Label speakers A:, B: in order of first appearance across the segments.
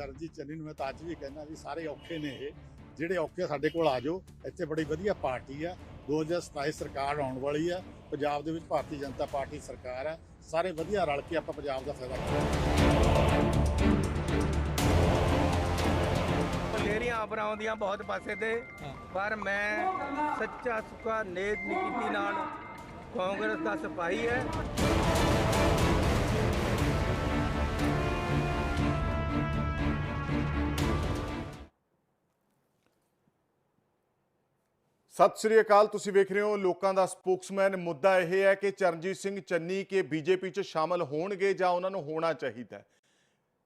A: ਚਰਨਜੀਤ ਚੰਨੀ ਨੂੰ ਮੈਂ ਤਾਂ ਅੱਜ ਵੀ ਕਹਿੰਦਾ ਵੀ ਸਾਰੇ ਔਖੇ ਨੇ ਇਹ। ਜਿਹੜੇ ਔਖੇ ਸਾਡੇ ਕੋਲ ਆ ਜਾਓ ਇੱਥੇ ਬੜੀ ਵਧੀਆ ਪਾਰਟੀ ਆ। 2027 ਸਰਕਾਰ ਆਉਣ ਵਾਲੀ ਆ। ਪੰਜਾਬ ਦੇ ਵਿੱਚ ਭਾਰਤੀ ਜਨਤਾ ਪਾਰਟੀ ਸਰਕਾਰ ਆ। ਸਾਰੇ ਵਧੀਆ ਰਲ ਕੇ ਆਪਾਂ ਪੰਜਾਬ ਦਾ ਫਾਇਦਾ ਕਰਾਂਗੇ
B: ਲੇਰੀਆਂ ਅਬਰਾਂ ਆਉਂਦੀਆਂ ਬਹੁਤ ਪਾਸੇ ਤੇ ਪਰ ਮੈਂ ਸੱਚਾ ਸੁੱਕਾ ਨੇਕ ਨੀਤੀ ਨਾਲ। ਕਾਂਗਰਸ ਦਾ ਸਿਪਾਹੀ ਹੈ।
C: ਸਤਿ ਸ੍ਰੀ ਅਕਾਲ, ਤੁਸੀਂ ਵੇਖ ਰਹੇ ਹੋ ਲੋਕਾਂ ਦਾ ਸਪੋਕਸਮੈਨ। ਮੁੱਦਾ ਇਹ ਹੈ ਕਿ ਚਰਨਜੀਤ ਸਿੰਘ ਚੰਨੀ ਕੇ ਬੀਜੇਪੀ 'ਚ ਸ਼ਾਮਲ ਹੋਣਗੇ ਜਾਂ ਉਹਨਾਂ ਨੂੰ ਹੋਣਾ ਚਾਹੀਦਾ ਹੈ।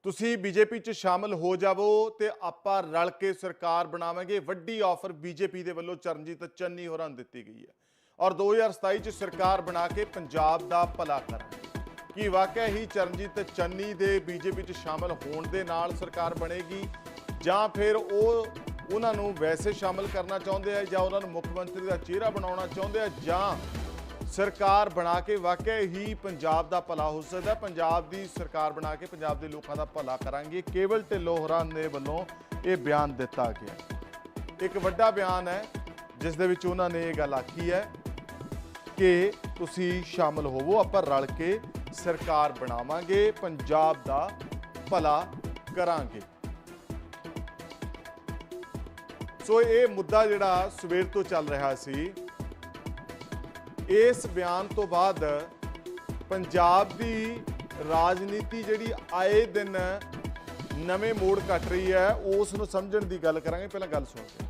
C: ਤੁਸੀਂ ਬੀਜੇਪੀ 'ਚ ਸ਼ਾਮਲ ਹੋ ਜਾਵੋ ਤੇ ਆਪਾਂ ਰਲ ਕੇ ਸਰਕਾਰ ਬਣਾਵਾਂਗੇ। ਵੱਡੀ ਆਫਰ ਬੀਜੇਪੀ ਦੇ ਵੱਲੋਂ ਚਰਨਜੀਤ ਚੰਨੀ ਹੋਰਾਂ ਨੂੰ ਦਿੱਤੀ ਗਈ ਹੈ। ਔਰ 2027 'ਚ ਸਰਕਾਰ ਬਣਾ ਕੇ ਪੰਜਾਬ ਦਾ ਭਲਾ ਕਰਾਂਗੇ। ਕੀ ਵਾਕਿਆ ਹੀ ਚਰਨਜੀਤ ਚੰਨੀ ਦੇ ਬੀਜੇਪੀ 'ਚ ਸ਼ਾਮਲ ਹੋਣ ਦੇ ਨਾਲ ਸਰਕਾਰ ਬਣੇਗੀ ਜਾਂ ਫਿਰ ਉਹ ਉਹਨਾਂ ਨੂੰ ਵੈਸੇ ਸ਼ਾਮਲ ਕਰਨਾ ਚਾਹੁੰਦੇ ਆ ਜਾਂ ਉਹਨਾਂ ਨੂੰ ਮੁੱਖ ਮੰਤਰੀ ਦਾ ਚਿਹਰਾ ਬਣਾਉਣਾ ਚਾਹੁੰਦੇ ਆ ਜਾਂ ਸਰਕਾਰ ਬਣਾ ਕੇ ਵਾਕਿਆ ਹੀ ਪੰਜਾਬ ਦਾ ਭਲਾ ਹੋ ਸਕਦਾ ਪੰਜਾਬ ਦੀ ਸਰਕਾਰ ਬਣਾ ਕੇ ਪੰਜਾਬ ਦੇ ਲੋਕਾਂ ਦਾ ਭਲਾ ਕਰਾਂਗੇ। ਕੇਵਲ ਢਿੱਲੋਂ ਹੋਰਾਂ ਦੇ ਵੱਲੋਂ ਇਹ ਬਿਆਨ ਦਿੱਤਾ ਗਿਆ ਇੱਕ ਵੱਡਾ ਬਿਆਨ ਹੈ, ਜਿਸ ਦੇ ਵਿੱਚ ਉਹਨਾਂ ਨੇ ਇਹ ਗੱਲ ਆਖੀ ਹੈ ਕਿ ਤੁਸੀਂ ਸ਼ਾਮਲ ਹੋਵੋ, ਆਪਾਂ ਰਲ ਕੇ ਸਰਕਾਰ ਬਣਾਵਾਂਗੇ, ਪੰਜਾਬ ਦਾ ਭਲਾ ਕਰਾਂਗੇ। ਸੋ ਇਹ ਮੁੱਦਾ ਜਿਹੜਾ ਸਵੇਰ ਤੋਂ ਚੱਲ ਰਿਹਾ ਸੀ, ਇਸ ਬਿਆਨ ਤੋਂ ਬਾਅਦ ਪੰਜਾਬ ਦੀ ਰਾਜਨੀਤੀ ਜਿਹੜੀ ਆਏ ਦਿਨ ਨਵੇਂ ਮੋੜ ਕੱਟ ਰਹੀ ਹੈ, ਉਸ ਨੂੰ ਸਮਝਣ ਦੀ ਗੱਲ ਕਰਾਂਗੇ। ਪਹਿਲਾਂ ਗੱਲ ਸੁਣਦੇ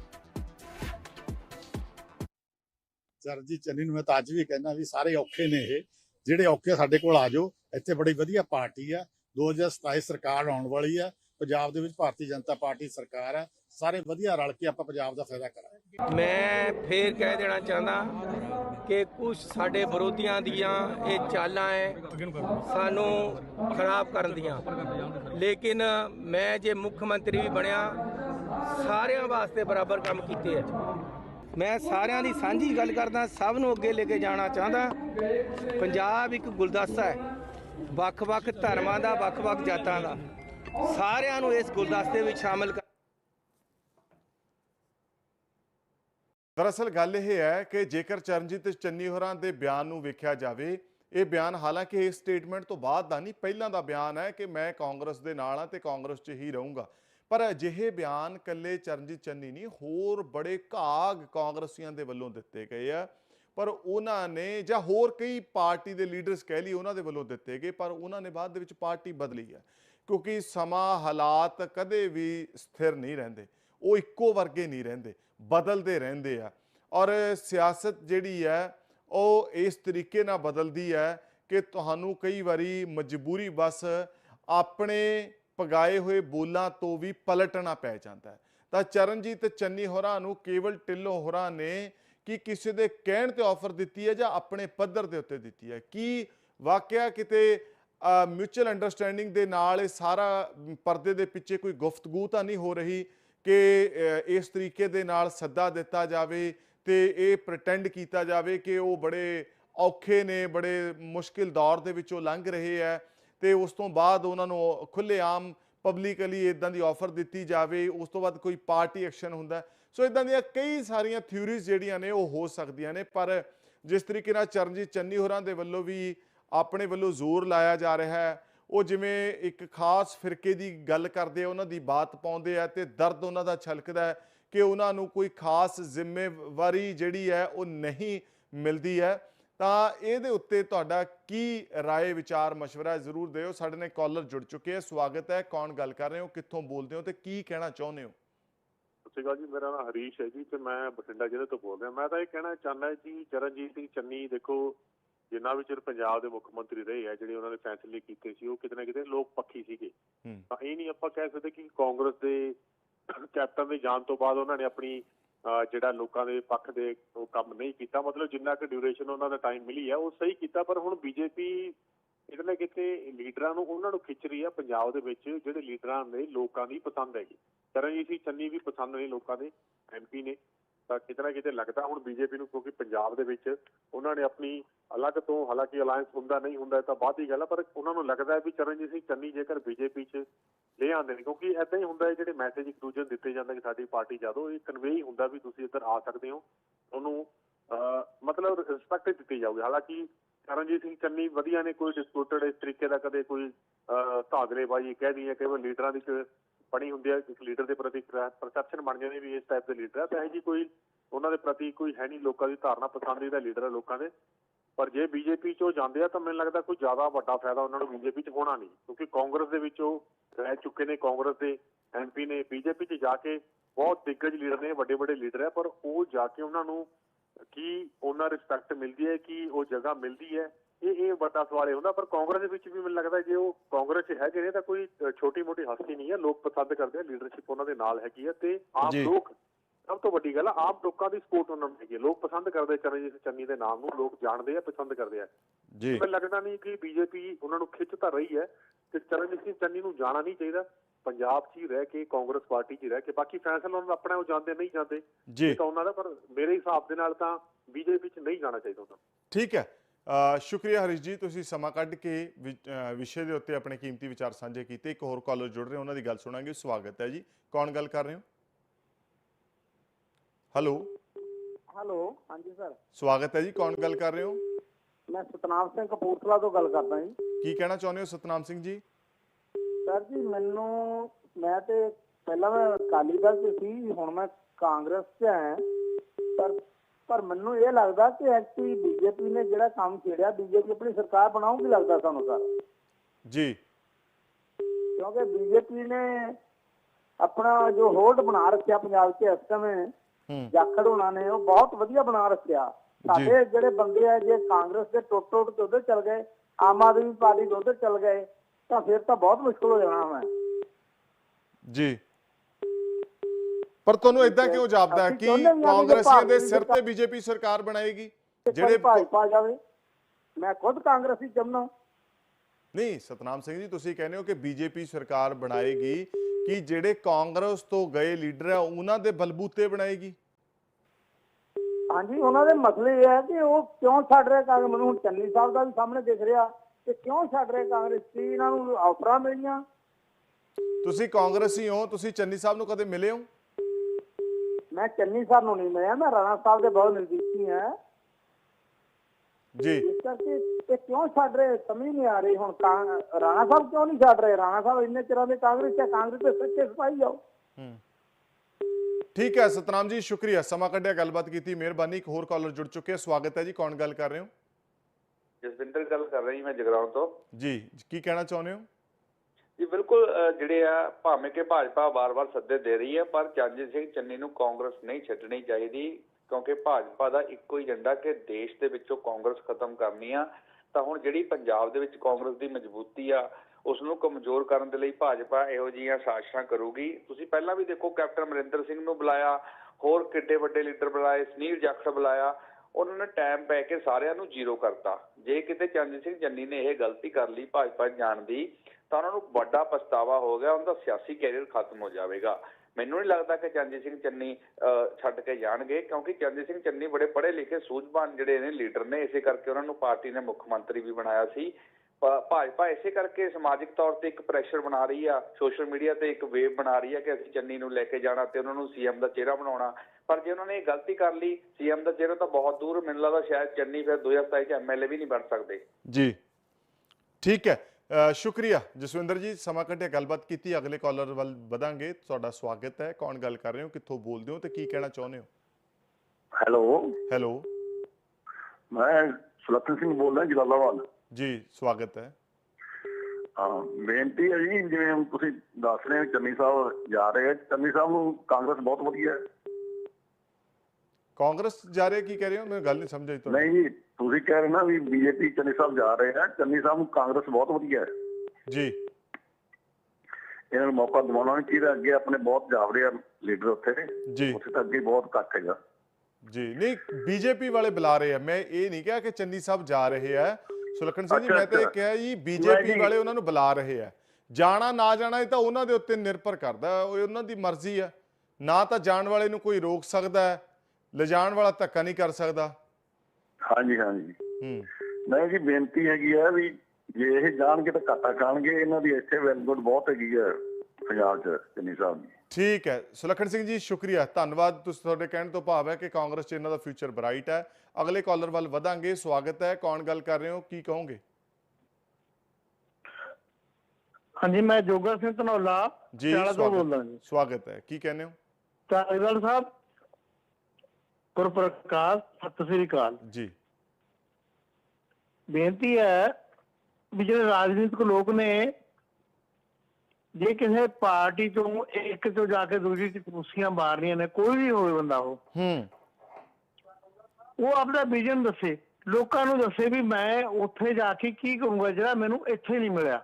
C: ਸਰ
A: ਚਰਨਜੀਤ ਚੰਨੀ ਨੂੰ ਮੈਂ ਤਾਂ ਅੱਜ ਵੀ ਕਹਿੰਦਾ ਵੀ ਸਾਰੇ ਔਖੇ ਨੇ ਇਹ। ਜਿਹੜੇ ਔਖੇ ਸਾਡੇ ਕੋਲ ਆ ਜਾਓ। ਇੱਥੇ ਬੜੀ ਵਧੀਆ ਪਾਰਟੀ ਆ। 2027 ਸਰਕਾਰ ਆਉਣ ਵਾਲੀ ਆ। ਪੰਜਾਬ ਦੇ ਵਿੱਚ ਭਾਰਤੀ ਜਨਤਾ ਪਾਰਟੀ ਸਰਕਾਰ ਆ। ਸਾਰੇ ਵਧੀਆ ਰਲ ਕੇ ਆਪਾਂ ਪੰਜਾਬ ਦਾ ਫਾਇਦਾ ਕਰਾਂਗੇ।
B: ਮੈਂ ਫੇਰ ਕਹਿ ਦੇਣਾ ਚਾਹੁੰਦਾ ਕਿ ਕੁਝ ਸਾਡੇ ਵਿਰੋਧੀਆਂ ਦੀਆਂ ਇਹ ਚਾਲਾਂ ਹੈ ਸਾਨੂੰ ਖਰਾਬ ਕਰਨ ਦੀਆਂ। ਲੇਕਿਨ ਮੈਂ ਜੇ ਮੁੱਖ ਮੰਤਰੀ ਵੀ ਬਣਿਆ, ਸਾਰਿਆਂ ਵਾਸਤੇ ਬਰਾਬਰ ਕੰਮ ਕੀਤੇ ਹੈ ਮੈਂ ਸਾਰਿਆਂ ਦੀ ਸਾਂਝੀ ਗੱਲ ਕਰਦਾ, ਸਭ ਨੂੰ ਅੱਗੇ ਲੈ ਕੇ ਜਾਣਾ ਚਾਹੁੰਦਾ। ਪੰਜਾਬ ਇੱਕ ਗੁਲਦਸਤਾ ਹੈ ਵੱਖ-ਵੱਖ ਧਰਮਾਂ ਦਾ, ਵੱਖ-ਵੱਖ ਜਾਤਾਂ ਦਾ। ਸਾਰਿਆਂ ਨੂੰ ਇਸ ਗੁਲਦਸਤੇ ਵਿੱਚ ਸ਼ਾਮਲ ਕਰ
C: ਦਰਅਸਲ ਗੱਲ ਇਹ ਹੈ ਕਿ ਜੇਕਰ ਚਰਨਜੀਤ ਚੰਨੀ ਹੋਰਾਂ ਦੇ ਬਿਆਨ ਨੂੰ ਵੇਖਿਆ ਜਾਵੇ, ਇਹ ਬਿਆਨ ਹਾਲਾਂਕਿ ਇਸ ਸਟੇਟਮੈਂਟ ਤੋਂ ਬਾਅਦ ਦਾ ਨਹੀਂ, ਪਹਿਲਾਂ ਦਾ ਬਿਆਨ ਹੈ ਕਿ ਮੈਂ ਕਾਂਗਰਸ ਦੇ ਨਾਲ ਹਾਂ ਤੇ ਕਾਂਗਰਸ 'ਚ ਹੀ ਰਹੂੰਗਾ। ਪਰ ਅਜਿਹੇ ਬਿਆਨ ਕੱਲੇ ਚਰਨਜੀਤ ਚੰਨੀ ਨਹੀਂ, ਹੋਰ ਬੜੇ ਘਾਗ ਕਾਂਗਰਸੀਆਂ ਦੇ ਵੱਲੋਂ ਦਿੱਤੇ ਗਏ ਆ। ਪਰ ਉਹਨਾਂ ਨੇ ਜਾਂ ਹੋਰ ਕਈ ਪਾਰਟੀ ਦੇ ਲੀਡਰਸ ਕਹਿ ਲਈ ਉਹਨਾਂ ਦੇ ਵੱਲੋਂ ਦਿੱਤੇ ਗਏ, ਪਰ ਉਹਨਾਂ ਨੇ ਬਾਅਦ ਦੇ ਵਿੱਚ ਪਾਰਟੀ ਬਦਲੀ ਹੈ। ਕਿਉਂਕਿ ਸਮਾਂ ਹਾਲਾਤ ਕਦੇ ਵੀ ਸਥਿਰ ਨਹੀਂ ਰਹਿੰਦੇ, ਉਹ ਇੱਕੋ ਵਰਗੇ ਨਹੀਂ ਰਹਿੰਦੇ। ਬਦਲਦੇ ਰਹਿੰਦੇ ਆ। ਔਰ ਸਿਆਸਤ ਜਿਹੜੀ ਹੈ, ਉਹ ਇਸ ਤਰੀਕੇ ਨਾਲ ਬਦਲਦੀ ਹੈ ਕਿ ਤੁਹਾਨੂੰ ਕਈ ਵਾਰੀ ਮਜਬੂਰੀ ਬਸ ਆਪਣੇ ਪਗਾਏ ਹੋਏ ਬੋਲਾਂ ਤੋਂ ਵੀ ਪਲਟਣਾ ਪੈ ਜਾਂਦਾ ਹੈ। ਤਾਂ ਚਰਨਜੀਤ ਚੰਨੀ ਹੋਰਾਂ ਨੂੰ ਕੇਵਲ ਢਿੱਲੋਂ ਹੋਰਾਂ ਨੇ ਕੀ ਕਿਸੇ ਦੇ ਕਹਿਣ ਤੇ ਆਫਰ ਦਿੱਤੀ ਹੈ ਜਾਂ ਆਪਣੇ ਪੱਧਰ ਦੇ ਉੱਤੇ ਦਿੱਤੀ ਹੈ? ਕੀ ਵਾਕਿਆ ਕਿਤੇ ਮਿਊਚੁਅਲ ਅੰਡਰਸਟੈਂਡਿੰਗ ਦੇ ਨਾਲ ਇਹ ਸਾਰਾ ਪਰਦੇ ਦੇ ਪਿੱਛੇ ਕੋਈ ਗੁਫ਼ਤਗੂ ਤਾਂ ਨਹੀਂ ਹੋ ਰਹੀ? ਕਿ ਇਸ ਤਰੀਕੇ ਦੇ ਨਾਲ ਸੱਦਾ ਦਿੱਤਾ ਜਾਵੇ ਤੇ ਇਹ ਪ੍ਰਟੈਂਡ ਕੀਤਾ ਜਾਵੇ ਕਿ ਉਹ ਬੜੇ ਔਖੇ ਨੇ, ਬੜੇ ਮੁਸ਼ਕਿਲ ਦੌਰ ਦੇ ਵਿੱਚੋਂ ਲੰਘ ਰਹੇ ਹੈ ਤੇ ਉਸ ਤੋਂ ਬਾਅਦ ਉਹਨਾਂ ਨੂੰ ਖੁੱਲੇਆਮ ਪਬਲਿਕਲੀ ਇਦਾਂ ਦੀ ਆਫਰ ਦਿੱਤੀ ਜਾਵੇ, ਉਸ ਤੋਂ ਬਾਅਦ ਕੋਈ ਪਾਰਟੀ ਐਕਸ਼ਨ ਹੁੰਦਾ। ਸੋ ਇਦਾਂ ਦੀਆਂ ਕਈ ਸਾਰੀਆਂ ਥਿਊਰੀਜ਼ ਜਿਹੜੀਆਂ ਨੇ, ਉਹ ਹੋ ਸਕਦੀਆਂ ਨੇ, ਪਰ ਜਿਸ ਤਰੀਕੇ ਨਾਲ ਚਰਨਜੀਤ ਚੰਨੀ ਹੋਰਾਂ ਦੇ ਵੱਲੋਂ ਵੀ ਆਪਣੇ ਵੱਲੋਂ ਜ਼ੋਰ ਲਾਇਆ ਜਾ ਰਿਹਾ ਹੈ ਉਹ ਜਿਵੇਂ ਇੱਕ ਖਾਸ ਫਿਰਕੇ ਦੀ ਗੱਲ ਕਰਦੇ ਆ, ਉਹਨਾਂ ਦੀ ਬਾਤ ਪਾਉਂਦੇ ਆ ਤੇ ਦਰਦ ਉਹਨਾਂ ਦਾ ਛਲਕਦਾ ਕਿ ਉਹਨਾਂ ਨੂੰ ਕੋਈ ਖਾਸ ਜ਼ਿੰਮੇਵਾਰੀ ਜਿਹੜੀ ਹੈ ਉਹ ਨਹੀਂ ਮਿਲਦੀ ਹੈ। ਤਾਂ ਇਹਦੇ ਉੱਤੇ ਤੁਹਾਡਾ ਕੀ ਰਾਏ, ਵਿਚਾਰ, ਮਸ਼ਵਰਾ ਜ਼ਰੂਰ ਦਿਓ। ਸਾਡੇ ਨੇ ਕਾਲਰ ਜੁੜ ਚੁੱਕੇ ਹੈ ਸਵਾਗਤ ਹੈ। ਕੌਣ ਗੱਲ ਕਰ ਰਹੇ ਹੋ? ਕਿੱਥੋਂ ਬੋਲਦੇ ਹੋ ਤੇ ਕੀ ਕਹਿਣਾ ਚਾਹੁੰਦੇ ਹੋ?
D: ਸਤਿ ਜੀ। ਮੇਰਾ ਨਾਮ ਹਰੀਸ਼ ਹੈ ਜੀ ਤੇ ਮੈਂ ਬਠਿੰਡਾ ਜ਼ਿਲ੍ਹੇ ਤੋਂ ਬੋਲ ਰਿਹਾ ਮੈਂ ਤਾਂ ਇਹ ਕਹਿਣਾ ਚਾਹੁੰਦਾ ਜੀ, ਚਰਨਜੀਤ ਸਿੰਘ ਚੰਨੀ, ਦੇਖੋ ਜਿੰਨਾ ਵੀ ਚਿਰ ਪੰਜਾਬ ਦੇ ਮੁੱਖ ਮੰਤਰੀ ਰਹੇ ਆ ਜਿਹੜੇ ਉਹਨਾਂ ਨੇ ਫੈਸਲੇ ਕੀਤੇ ਸੀ ਉਹ ਕਿਤੇ ਨਾ ਕਿਤੇ ਲੋਕ ਪੱਖੀ ਸੀਗੇ। ਤਾਂ ਇਹ ਨਹੀਂ ਆਪਾਂ ਕਹਿ ਸਕਦੇ ਕਿ ਕਾਂਗਰਸ ਦੇ ਕੈਪਟਨ ਦੇ ਜਾਣ ਤੋਂ ਬਾਅਦ ਉਹਨਾਂ ਨੇ ਆਪਣੀ ਜਿਹੜਾ ਲੋਕਾਂ ਦੇ ਪੱਖ ਦੇ ਉਹ ਕੰਮ ਨਹੀਂ ਕੀਤਾ। ਮਤਲਬ ਜਿੰਨਾ ਕਿ ਡਿਊਰੇਸ਼ਨ ਉਹਨਾਂ ਦਾ ਟਾਈਮ ਮਿਲੀ ਆ ਉਹ ਸਹੀ ਕੀਤਾ ਪਰ ਹੁਣ ਬੀਜੇਪੀ ਕਿਤੇ ਨਾ ਕਿਤੇ ਲੀਡਰਾਂ ਨੂੰ ਉਹਨਾਂ ਨੂੰ ਖਿੱਚ ਰਹੀ ਆ ਪੰਜਾਬ ਦੇ ਵਿੱਚ ਜਿਹੜੇ ਲੀਡਰਾਂ ਦੇ ਲੋਕਾਂ ਦੀ ਪਸੰਦ ਹੈਗੀ। ਚਰਨਜੀਤ ਸਿੰਘ ਚੰਨੀ ਵੀ ਪਸੰਦ ਨੇ ਲੋਕਾਂ ਦੇ ਐਮਪੀ ਨੇ। ਤਾਂ ਕਿਤੇ ਨਾ ਕਿਤੇ ਲੱਗਦਾ ਹੁਣ ਬੀਜੇਪੀ ਨੂੰ ਕਿਉਂਕਿ ਪੰਜਾਬ ਦੇ ਵਿੱਚ ਉਹਨਾਂ ਨੇ ਆਪਣੀ ਅਲੱਗ ਤੋਂ ਹਾਲਾਂਕਿ ਅਲਾਈਅੰਸ ਹੁੰਦਾ ਨਹੀਂ ਹੁੰਦਾ ਤਾਂ ਬਾਅਦ ਦੀ ਗੱਲ ਹੈ ਪਰ ਉਹਨਾਂ ਨੂੰ ਲੱਗਦਾ ਹੈ ਵੀ ਚਰਨਜੀਤ ਸਿੰਘ ਚੰਨੀ ਜੇਕਰ ਬੀਜੇਪੀ 'ਚ ਲੈ ਲਿਆਉਂਦੇ ਨੇ ਕਿਉਂਕਿ ਐਦਾਂ ਹੀ ਹੁੰਦਾ ਹੈ ਜਿਹੜੇ ਮੈਸੇਜ ਇੱਕ ਦੂਜੇ ਨੂੰ ਦਿੱਤੇ ਜਾਂਦੇ ਕਿ ਸਾਡੀ ਪਾਰਟੀ ਜਦੋਂ ਇਹ ਕਨਵੇ ਹੀ ਹੁੰਦਾ ਵੀ ਤੁਸੀਂ ਇੱਧਰ ਆ ਸਕਦੇ ਹੋ। ਉਹਨੂੰ ਮਤਲਬ ਰਿਸਪੈਕਟ ਦਿੱਤੀ ਜਾਊਗੀ। ਹਾਲਾਂਕਿ ਚਰਨਜੀਤ ਸਿੰਘ ਚੰਨੀ ਵਧੀਆ ਨੇ ਕੋਈ ਡਿਸਪਿਊਟਡ ਇਸ ਤਰੀਕੇ ਦਾ ਕਦੇ ਕੋਈ ਅਹ, ਧਾਂਦਲੇਬਾਜ਼ੀ ਕਹਿ ਦਈਏ ਕਿ ਉਹ ਲੀਡਰਾਂ ਦੀ ਬਣੀ ਹੁੰਦੀ ਹੈ, ਇੱਕ ਲੀਡਰ ਦੇ ਪ੍ਰਤੀ ਪਰਸੈਪਸ਼ਨ ਬਣ ਜਾਂਦੀ ਵੀ ਇਸ ਟਾਈਪ ਦੇ ਲੀਡਰ ਹੈ ਤਾਂ ਇਹ ਜੀ ਕੋਈ ਉਹਨਾਂ ਦੇ ਪ੍ਰਤੀ ਕੋਈ ਹੈ ਨਹੀਂ, ਲੋਕਾਂ ਦੀ ਧਾਰਨਾ ਪਸੰਦੀਦਾ ਲੀਡਰ ਹੈ ਲੋਕਾਂ ਦੇ। ਪਰ ਜੇ ਬੀਜੇਪੀ ਚੋਂ ਜਾਂਦੇ ਆ, ਤਾਂ ਮੈਨੂੰ ਲੱਗਦਾ ਕੋਈ ਜ਼ਿਆਦਾ ਵੱਡਾ ਫਾਇਦਾ ਉਹਨਾਂ ਨੂੰ ਬੀਜੇਪੀ 'ਚ ਹੋਣਾ ਨਹੀਂ। ਕਿਉਂਕਿ ਕਾਂਗਰਸ ਦੇ ਵਿੱਚ ਉਹ ਰਹਿ ਚੁੱਕੇ ਨੇ, ਕਾਂਗਰਸ ਦੇ ਐਮਪੀ ਨੇ। ਬੀਜੇਪੀ 'ਚ ਜਾ ਕੇ ਬਹੁਤ ਦਿੱਗਜ ਲੀਡਰ ਨੇ, ਵੱਡੇ ਵੱਡੇ ਲੀਡਰ ਹੈ ਪਰ ਉਹ ਜਾ ਕੇ ਉਹਨਾਂ ਨੂੰ ਕੀ ਉਹਨਾਂ ਰਿਸਪੈਕਟ ਮਿਲਦੀ ਹੈ, ਕਿ ਉਹ ਜਗ੍ਹਾ ਮਿਲਦੀ ਹੈ। ਇਹ ਇਹ ਵੱਡਾ ਸਵਾਲ ਇਹ ਹੁੰਦਾ ਪਰ ਕਾਂਗਰਸ ਦੇ ਵਿੱਚ ਵੀ ਮੈਨੂੰ ਲੱਗਦਾ ਜੇ ਉਹ ਕਾਂਗਰਸ 'ਚ ਹੈਗੇ ਨੇ ਤਾਂ ਕੋਈ ਛੋਟੀ ਮੋਟੀ ਹਸਤੀ ਨਹੀਂ ਹੈ ਲੋਕ ਪਸੰਦ ਕਰਦੇ ਆ ਲੀਡਰਸ਼ਿਪ ਉਹਨਾਂ ਦੇ ਨਾਲ ਹੈਗੀ ਹੈ ਤੇ ਆਮ। ਲੋਕ ਸਭ ਤੋਂ ਵੱਡੀ ਗੱਲ ਆ ਆਮ ਲੋਕਾਂ ਦੀ ਸਪੋਰਟ ਉਹਨਾਂ ਨੂੰ ਹੈਗੀ ਲੋਕ ਪਸੰਦ ਕਰਦੇ ਚਰਨਜੀਤ ਚੰਨੀ ਦੇ ਨਾਮ ਨੂੰ ਲੋਕ ਜਾਣਦੇ ਆ ਪਸੰਦ ਕਰਦੇ ਆ।
C: ਜੀ।
D: ਮੈਨੂੰ ਲੱਗਦਾ ਨਹੀਂ ਕਿ ਬੀਜੇਪੀ ਉਹਨਾਂ ਨੂੰ ਖਿੱਚ ਤਾਂ ਰਹੀ ਹੈ ਤੇ ਚਰਨਜੀਤ ਸਿੰਘ ਚੰਨੀ ਨੂੰ ਜਾਣਾ ਨਹੀਂ ਚਾਹੀਦਾ। ਪੰਜਾਬ 'ਚ ਹੀ ਰਹਿ ਕੇ ਕਾਂਗਰਸ ਪਾਰਟੀ 'ਚ ਹੀ ਰਹਿ ਕੇ ਬਾਕੀ ਫੈਸਲਾ ਉਹਨਾਂ ਦਾ ਆਪਣਾ ਉਹ ਜਾਂਦੇ ਨਹੀਂ ਜਾਂਦੇ
C: ਜੀ।
D: ਇਹ ਤਾਂ ਉਹਨਾਂ ਦਾ ਪਰ ਮੇਰੇ ਹਿਸਾਬ ਦੇ ਨਾਲ ਤਾਂ ਬੀਜੇਪੀ 'ਚ ਨਹੀਂ ਜਾਣਾ ਚਾਹੀਦਾ ਉਹਨਾਂ ਨੂੰ।
C: ਠੀਕ ਹੈ। ਸ਼ੁਕਰੀਆ ਹਰੀਸ਼ ਜੀ ਤੁਸੀਂ ਸਮਾਂ ਕੱਢ ਕੇ ਵਿਸ਼ੇ ਦੇ ਉੱਤੇ ਆਪਣੇ ਕੀਮਤੀ ਵਿਚਾਰ ਸਾਂਝੇ ਕੀਤੇ। ਇੱਕ ਹੋਰ ਕਾਲਰ ਜੁੜ ਰਹੇ ਉਹਨਾਂ ਦੀ ਗੱਲ ਸੁਣਾਂਗੇ। ਸਵਾਗਤ ਹੈ ਜੀ। ਕੌਣ ਗੱਲ ਕਰ ਰਹੇ ਹੋ? ਹੈਲੋ
E: ਹੈਲੋ ਹਾਂਜੀ ਸਰ
C: ਸਵਾਗਤ ਹੈ ਜੀ। ਕੌਣ ਗੱਲ ਕਰ ਰਹੇ ਹੋ?
E: ਮੈਂ ਸਤਨਾਮ ਸਿੰਘ ਕਪੂਰਥਲਾ ਤੋਂ ਗੱਲ ਕਰਦਾ ਜੀ।
C: ਕੀ ਕਹਿਣਾ ਚਾਹੁੰਦੇ ਹੋ ਸਤਨਾਮ ਸਿੰਘ ਜੀ?
E: ਸਰ ਜੀ ਮੈਨੂੰ ਮੈਂ ਤੇ ਪਹਿਲਾਂ ਮੈਂ ਅਕਾਲੀ ਦਲ 'ਚ ਸੀ ਹੁਣ ਮੈਂ ਕਾਂਗਰਸ 'ਚ ਹਾਂ। ਪਰ ਪਰ ਮੈਨੂੰ ਇਹ ਲੱਗਦਾ ਕਿ ਐਕਚੁਅਲੀ ਬੀਜੇਪੀ ਨੇ ਜਿਹੜਾ ਕੰਮ ਛੇੜਿਆ ਬੀਜੇਪੀ ਆਪਣੀ ਸਰਕਾਰ ਬਣਾਉਗੀ ਲੱਗਦਾ ਸਾਨੂੰ ਸਰ।
C: ਜੀ।
E: ਕਿਉਂਕਿ ਬੀਜੇਪੀ ਨੇ ਆਪਣਾ ਜੋ ਹੋਲਡ ਬਣਾ ਰੱਖਿਆ ਪੰਜਾਬ 'ਚ ਇਸ ਸਮੇਂ
C: ਹੂੰ।
E: ਜਾਖੜ ਹੋਣਾ ਨੇ ਉਹ ਬਹੁਤ ਵਧੀਆ ਬਣਾ ਰੱਖਿਆ। ਸਾਡੇ ਜਿਹੜੇ ਬੰਦੇ ਆ ਜੇ ਕਾਂਗਰਸ ਦੇ ਟੁੱਟ ਟੁੱਟ ਕੇ ਉਧਰ ਚਲ ਗਏ ਆਮ ਆਦਮੀ ਪਾਰਟੀ ਦੇ ਉਧਰ ਚਲ ਗਏ ਤਾਂ ਫਿਰ ਤਾਂ ਬਹੁਤ ਮੁਸ਼ਕਲ ਹੋ ਜਾਣਾ ਮੈਂ
C: ਜੀ। ਪਰ ਤੁਹਾਨੂੰ ਇਦਾਂ ਕਿਉਂ ਜਾਪਦਾ ਕਿ ਕਾਂਗਰਸੀਆਂ ਦੇ ਸਿਰ ਤੇ ਬੀਜੇਪੀ ਸਰਕਾਰ ਬਣਾਏਗੀ
E: ਜਿਹੜੇ ਭਾਜਪਾ ਜਾਵੇ। ਮੈਂ ਖੁਦ ਕਾਂਗਰਸੀ ਜੰਮਣਾ
C: ਨਹੀਂ ਸਤਨਾਮ ਸਿੰਘ ਜੀ ਤੁਸੀਂ ਕਹਿੰਦੇ ਹੋ ਕਿ ਬੀਜੇਪੀ ਸਰਕਾਰ ਬਣਾਏਗੀ ਕਿ ਜਿਹੜੇ ਕਾਂਗਰਸ ਤੋਂ ਗਏ ਲੀਡਰ ਆ ਉਹਨਾਂ ਦੇ ਬਲਬੂਤੇ ਬਣਾਏਗੀ?
E: ਹਾਂਜੀ ਉਹਨਾਂ ਦੇ ਮਸਲੇ ਇਹ ਹੈ ਕਿ ਉਹ ਕਿਉਂ ਛੱਡ ਰਹੇ ਕਾਂਗਰਸ? ਮੈਨੂੰ ਹੁਣ ਚੰਨੀ ਸਾਹਿਬ ਦਾ ਵੀ ਸਾਹਮਣੇ ਦਿਖ ਰਿਹਾ ਕਿ ਕਿਉਂ ਛੱਡ ਰਹੇ ਕਾਂਗਰਸ? ਕੀ ਇਹਨਾਂ ਨੂੰ ਆਫਰਾਂ ਮਿਲੀਆਂ?
C: ਤੁਸੀਂ ਕਾਂਗਰਸੀ ਹੋ ਤੁਸੀਂ ਚੰਨੀ ਸਾਹਿਬ ਨੂੰ ਕਦੇ ਮਿਲੇ ਹੋ?
E: ਮੈਂ ਚੰਨੀ ਸਾਹਿਬ ਨੂੰ ਨਹੀਂ ਮਿਲਿਆ ਮੈਂ ਰਾਣਾ ਸਾਹਿਬ ਦੇ ਬਹੁਤ ਨਜ਼ਦੀਕੀ ਹਾਂ
C: ਜੀ
E: ਇਸ ਕਰਕੇ ਇਹ ਕਿਉਂ ਛੱਡ ਰਹੇ ਸਮਝ ਨਹੀਂ ਆ ਰਹੀ ਹੁਣ ਕਾਂ- ਰਾਣਾ ਸਾਹਿਬ ਕਿਉਂ ਨਹੀਂ ਛੱਡ ਰਹੇ ਰਾਣਾ ਸਾਹਿਬ ਇੰਨੇ ਚਿਰਾਂ ਦੇ ਕਾਂਗਰਸ ਚ ਕਾਂਗਰਸ ਦੇ ਸੱਚੇ ਸਿਪਾਹੀ ਜਾਓ
C: ਹੂੰ ਠੀਕ ਹੈ ਸਤਨਾਮ ਜੀ ਸ਼ੁਕਰੀਆ ਸਮਾਂ ਕੱਢਿਆ ਗੱਲਬਾਤ ਕੀਤੀ ਮਿਹਰਬਾਨੀ ਇੱਕ ਹੋਰ ਕਾਲਰ ਜੁੜ ਚੁੱਕੇ ਆ ਸਵਾਗਤ ਹੈ ਜੀ ਕੌਣ ਗੱਲ ਕਰ ਰਹੇ ਹੋ
F: ਜਸਵਿੰਦਰ ਗੱਲ ਕਰ ਰਹੀ ਮੈਂ ਜਗਰਾਉਂ ਤੋਂ
C: ਜੀ ਕੀ ਕਹਿਣਾ ਚਾਹੁੰਦੇ ਹੋ
F: ਜੀ, ਬਿਲਕੁਲ ਜਿਹੜੇ ਆ, ਭਾਵੇਂ ਕਿ ਭਾਜਪਾ ਵਾਰ-ਵਾਰ ਸੱਦੇ ਦੇ ਰਹੀ ਹੈ ਪਰ ਚਰਨਜੀਤ ਸਿੰਘ ਚੰਨੀ ਨੂੰ ਕਾਂਗਰਸ ਨਹੀਂ ਛੱਡਣੀ ਚਾਹੀਦੀ, ਕਿਉਂਕਿ ਭਾਜਪਾ ਦਾ ਇੱਕੋ ਹੀ ਏਜੰਡਾ ਕਿ ਦੇਸ਼ ਦੇ ਵਿੱਚੋਂ ਕਾਂਗਰਸ ਖਤਮ ਕਰਨੀ ਆ, ਤਾਂ ਹੁਣ ਜਿਹੜੀ ਪੰਜਾਬ ਦੇ ਵਿੱਚ ਕਾਂਗਰਸ ਦੀ ਮਜ਼ਬੂਤੀ ਆ ਉਸ ਨੂੰ ਕਮਜ਼ੋਰ ਕਰਨ ਦੇ ਲਈ ਭਾਜਪਾ ਇਹੋ ਜਿਹੀਆਂ ਸਾਜ਼ਿਸ਼ਾਂ ਕਰੂਗੀ। ਤੁਸੀਂ ਪਹਿਲਾਂ ਵੀ ਦੇਖੋ ਕੈਪਟਨ ਅਮਰਿੰਦਰ ਸਿੰਘ ਨੂੰ ਬੁਲਾਇਆ, ਹੋਰ ਕਿੱਡੇ ਵੱਡੇ ਲੀਡਰ ਬੁਲਾਏ, ਸੁਨੀਲ ਜਾਖੜ ਬੁਲਾਇਆ ਉਹਨਾਂ ਨੇ ਟਾਈਮ ਪੈ ਕੇ ਸਾਰਿਆਂ ਨੂੰ ਜ਼ੀਰੋ ਕਰਤਾ। ਜੇ ਕਿਤੇ ਚਰਨਜੀਤ ਸਿੰਘ ਚੰਨੀ ਨੇ ਇਹ ਗਲਤੀ ਕਰ ਲਈ ਭਾਜਪਾ ਜਾਣ ਦੀ ਤਾਂ ਉਹਨਾਂ ਨੂੰ ਵੱਡਾ ਪਛਤਾਵਾ ਹੋ ਗਿਆ ਉਹਨਾਂ ਦਾ ਸਿਆਸੀ ਕੈਰੀਅਰ ਖਤਮ ਹੋ ਜਾਵੇਗਾ। ਮੈਨੂੰ ਨਹੀਂ ਲੱਗਦਾ ਕਿ ਚਰਨਜੀਤ ਸਿੰਘ ਚੰਨੀ ਅਹ, ਛੱਡ ਕੇ ਜਾਣਗੇ ਕਿਉਂਕਿ ਚਰਨਜੀਤ ਸਿੰਘ ਚੰਨੀ ਬੜੇ ਪੜ੍ਹੇ ਲਿਖੇ ਸੂਝਵਾਨ ਜਿਹੜੇ ਨੇ ਲੀਡਰ ਨੇ ਇਸੇ ਕਰਕੇ ਉਹਨਾਂ ਨੂੰ ਪਾਰਟੀ ਨੇ ਮੁੱਖ ਮੰਤਰੀ ਵੀ ਬਣਾਇਆ ਸੀ। ਭਾਜਪਾ ਇਸੇ ਕਰਕੇ ਸਮਾਜਿਕ ਤੌਰ ਤੇ ਇੱਕ ਪ੍ਰੈਸ਼ਰ ਬਣਾ ਰਹੀ ਆ ਸੋਸ਼ਲ ਮੀਡੀਆ ਤੇ ਇੱਕ ਵੇਵ ਬਣਾ ਰਹੀ ਆ ਕਿ ਅਸੀਂ ਚੰਨੀ ਨੂੰ ਲੈ ਕੇ ਜਾਣਾ ਤੇ ਉਹਨਾਂ ਨੂੰ ਸੀਐਮ ਦਾ ਚਿਹਰਾ ਬਣਾਉਣਾ। ਪਰ ਜੇ ਉਹਨਾਂ ਨੇ ਇਹ ਗਲਤੀ ਕਰ ਲਈ ਸੀਐਮ ਦਾ ਚਿਹਰਾ ਤਾਂ ਬਹੁਤ ਦੂਰ ਮੈਨੂੰ ਲੱਗਦਾ ਸ਼ਾਇਦ ਚੰਨੀ ਫਿਰ 2027 ਚ ਐਮਐਲਏ ਵੀ ਨਹੀਂ ਬਣ ਸਕਦੇ।
C: ਜੀ। ਠੀਕ ਹੈ। ਸ਼ੁਕਰੀਆ। ਜਸਵਿੰਦਰ ਜੀ ਸਮਾਂ ਕੱਢਿਆ ਗੱਲਬਾਤ ਕੀਤੀ ਅਗਲੇ ਕਾਲਰ ਵੱਲ ਵਧਾਂਗੇ। ਤੁਹਾਡਾ ਸਵਾਗਤ ਹੈ। ਕੌਣ ਗੱਲ ਕਰ ਰਹੇ ਹੋ? ਕਿੱਥੋਂ ਬੋਲਦੇ ਹੋ ਤੇ ਕੀ ਕਹਿਣਾ ਚਾਹੁੰਦੇ ਹੋ?
G: ਹੈਲੋ।
C: ਹੈਲੋ।
G: ਮੈਂ ਸੁਲੱਖਣ ਸਿੰਘ ਬੋਲਦਾ ਜਲਾਲਾਬਾਦ।
C: ਜੀ ਸਵਾਗਤ ਹੈ।
G: ਹਾਂ ਬੇਨਤੀ ਹੈ ਜੀ ਜਿਵੇਂ ਤੁਸੀਂ ਦੱਸ ਰਹੇ ਹੋ ਚੰਨੀ ਸਾਹਿਬ ਜਾ ਰਹੇ ਚੰਨੀ ਸਾਹਿਬ ਨੂੰ ਕਾਂਗਰਸ ਬਹੁਤ ਵਧੀਆ ਹੈ।
C: ਕਾਂਗਰਸ ਜਾ ਰਹੇ ਕੀ ਕਹਿ ਰਹੇ ਹੋ? ਮੈਂ ਗੱਲ ਨਹੀਂ ਸਮਝ ਆਈ ਤੁਹਾਡੀ।
G: ਨਹੀਂ ਜੀ ਤੁਸੀਂ ਕਹਿ ਰਹੇ ਨਾ ਵੀ ਬੀਜੇਪੀ ਚੰਨੀ ਸਾਹਿਬ ਜਾ ਰਹੇ ਆ। ਚੰਨੀ ਸਾਹਿਬ ਨੂੰ ਕਾਂਗਰਸ ਬਹੁਤ ਵਧੀਆ ਹੈ।
C: ਜੀ।
G: ਇਹਨਾਂ ਨੂੰ ਮੌਕਾ ਦਿਵਾਉਣਾ ਨਹੀਂ ਚਾਹੀਦਾ ਅੱਗੇ ਆਪਣੇ ਬਹੁਤ ਜਾਵੜੇ ਆ ਲੀਡਰ ਉੱਥੇ।
C: ਜੀ।
G: ਉੱਥੇ ਤਾਂ ਅੱਗੇ ਬਹੁਤ ਘੱਟ ਹੈਗਾ।
C: ਜੀ ਨਹੀਂ ਬੀਜੇਪੀ ਵਾਲੇ ਬੁਲਾ ਰਹੇ ਆ। ਮੈਂ ਇਹ ਨਹੀਂ ਕਿਹਾ ਕਿ ਚੰਨੀ ਸਾਹਿਬ ਜਾ ਰਹੇ ਆ। ਸੁਲੱਖਣ ਸਿੰਘ ਜੀ ਮੈਂ ਤਾਂ ਇਹ। ਕਿਹਾ ਜੀ ਬੀਜੇਪੀ। ਵਾਲੇ ਉਹਨਾਂ ਨੂੰ ਬੁਲਾ ਰਹੇ ਆ। ਜਾਣਾ ਨਾ ਜਾਣਾ ਇਹ ਤਾਂ ਉਹਨਾਂ ਦੇ ਉੱਤੇ ਨਿਰਭਰ ਕਰਦਾ। ਉਹ ਉਹਨਾਂ ਦੀ ਮਰਜ਼ੀ ਆ। ਨਾ ਤਾਂ ਜਾਣ ਵਾਲੇ ਨੂੰ ਕੋਈ ਰੋਕ ਸਕਦਾ। ਹੈ ਲਿਜਾਣ ਵਾਲਾ ਧੱਕਾ ਨਹੀਂ ਕਰ ਸਕਦਾ?
G: ਹਾਂਜੀ ਹਾਂਜੀ।
C: ਹੂੰ।
G: ਨਹੀਂ ਜੀ ਬੇਨਤੀ ਹੈਗੀ ਆ ਵੀ ਜੇ ਇਹ ਜਾਣਗੇ ਤਾਂ ਘਾਟਾ ਖਾਣਗੇ। ਇਹਨਾਂ ਦੀ ਇੱਥੇ ਵੈਲ ਗੁੱਡ ਬਹੁਤ ਹੈਗੀ ਆ ਪੰਜਾਬ 'ਚ ਚੰਨੀ ਸਾਹਿਬ ਦੀ।
C: ਠੀਕ ਹੈ। ਸੁਲੱਖਣ ਸਿੰਘ ਜੀ ਸ਼ੁਕਰੀਆ। ਧੰਨਵਾਦ। ਤੁਸੀਂ ਤੁਹਾਡੇ ਕਹਿਣ ਤੋਂ ਭਾਵ ਹੈ ਕਿ ਕਾਂਗਰਸ 'ਚ ਇਹਨਾਂ ਦਾ ਫਿਊਚਰ ਬ੍ਰਾਈਟ ਹੈ। ਅਗਲੇ ਕਾਲਰ ਵੱਲ ਵਧਾਂਗੇ। ਸਵਾਗਤ ਹੈ। ਕੌਣ ਗੱਲ ਕਰ ਰਹੇ ਹੋ? ਕੀ ਕਹੋਗੇ?
H: ਹਾਂਜੀ ਮੈਂ ਜੋਗਾ ਸਿੰਘ ਧਨੌਲਾ
C: ਜੀ
H: ਪਟਿਆਲਾ ਤੋਂ
C: ਸਵਾਗਤ-
H: ਬੋਲਦਾ ਜੀ।
C: ਸਵਾਗਤ ਹੈ। ਕੀ ਕਹਿੰਦੇ ਹੋ?
H: ਧਾਰੀਵਾਲ ਸਾਹਿਬ ਗੁਰਪ੍ਰਕਾਸ਼ ਸਤਿ ਸ੍ਰੀ ਅਕਾਲ।
C: ਜੀ।
H: ਬੇਨਤੀ ਹੈ ਵੀ ਜਿਹੜੇ ਰਾਜਨੀਤਿਕ ਲੋਕ ਨੇ ਜੇ ਕਿਸੇ ਪਾਰਟੀ ਤੋਂ ਇੱਕ ਤੋਂ ਜਾ ਕੇ ਦੂਜੀ ਚ ਕੁਰਸੀਆਂ ਮਾਰਨੀਆਂ ਨੇ ਕੋਈ ਵੀ ਹੋਵੇ ਬੰਦਾ ਉਹ।
C: ਹੂੰ।
H: ਉਹ ਆਪਣਾ ਵਿਜ਼ਨ ਦੱਸੇ। ਲੋਕਾਂ ਨੂੰ ਦੱਸੇ ਵੀ ਮੈਂ ਉੱਥੇ ਜਾ ਕੇ ਕੀ ਕਰੂੰਗਾ ਜਿਹੜਾ ਮੈਨੂੰ ਇੱਥੇ ਨਹੀਂ ਮਿਲਿਆ।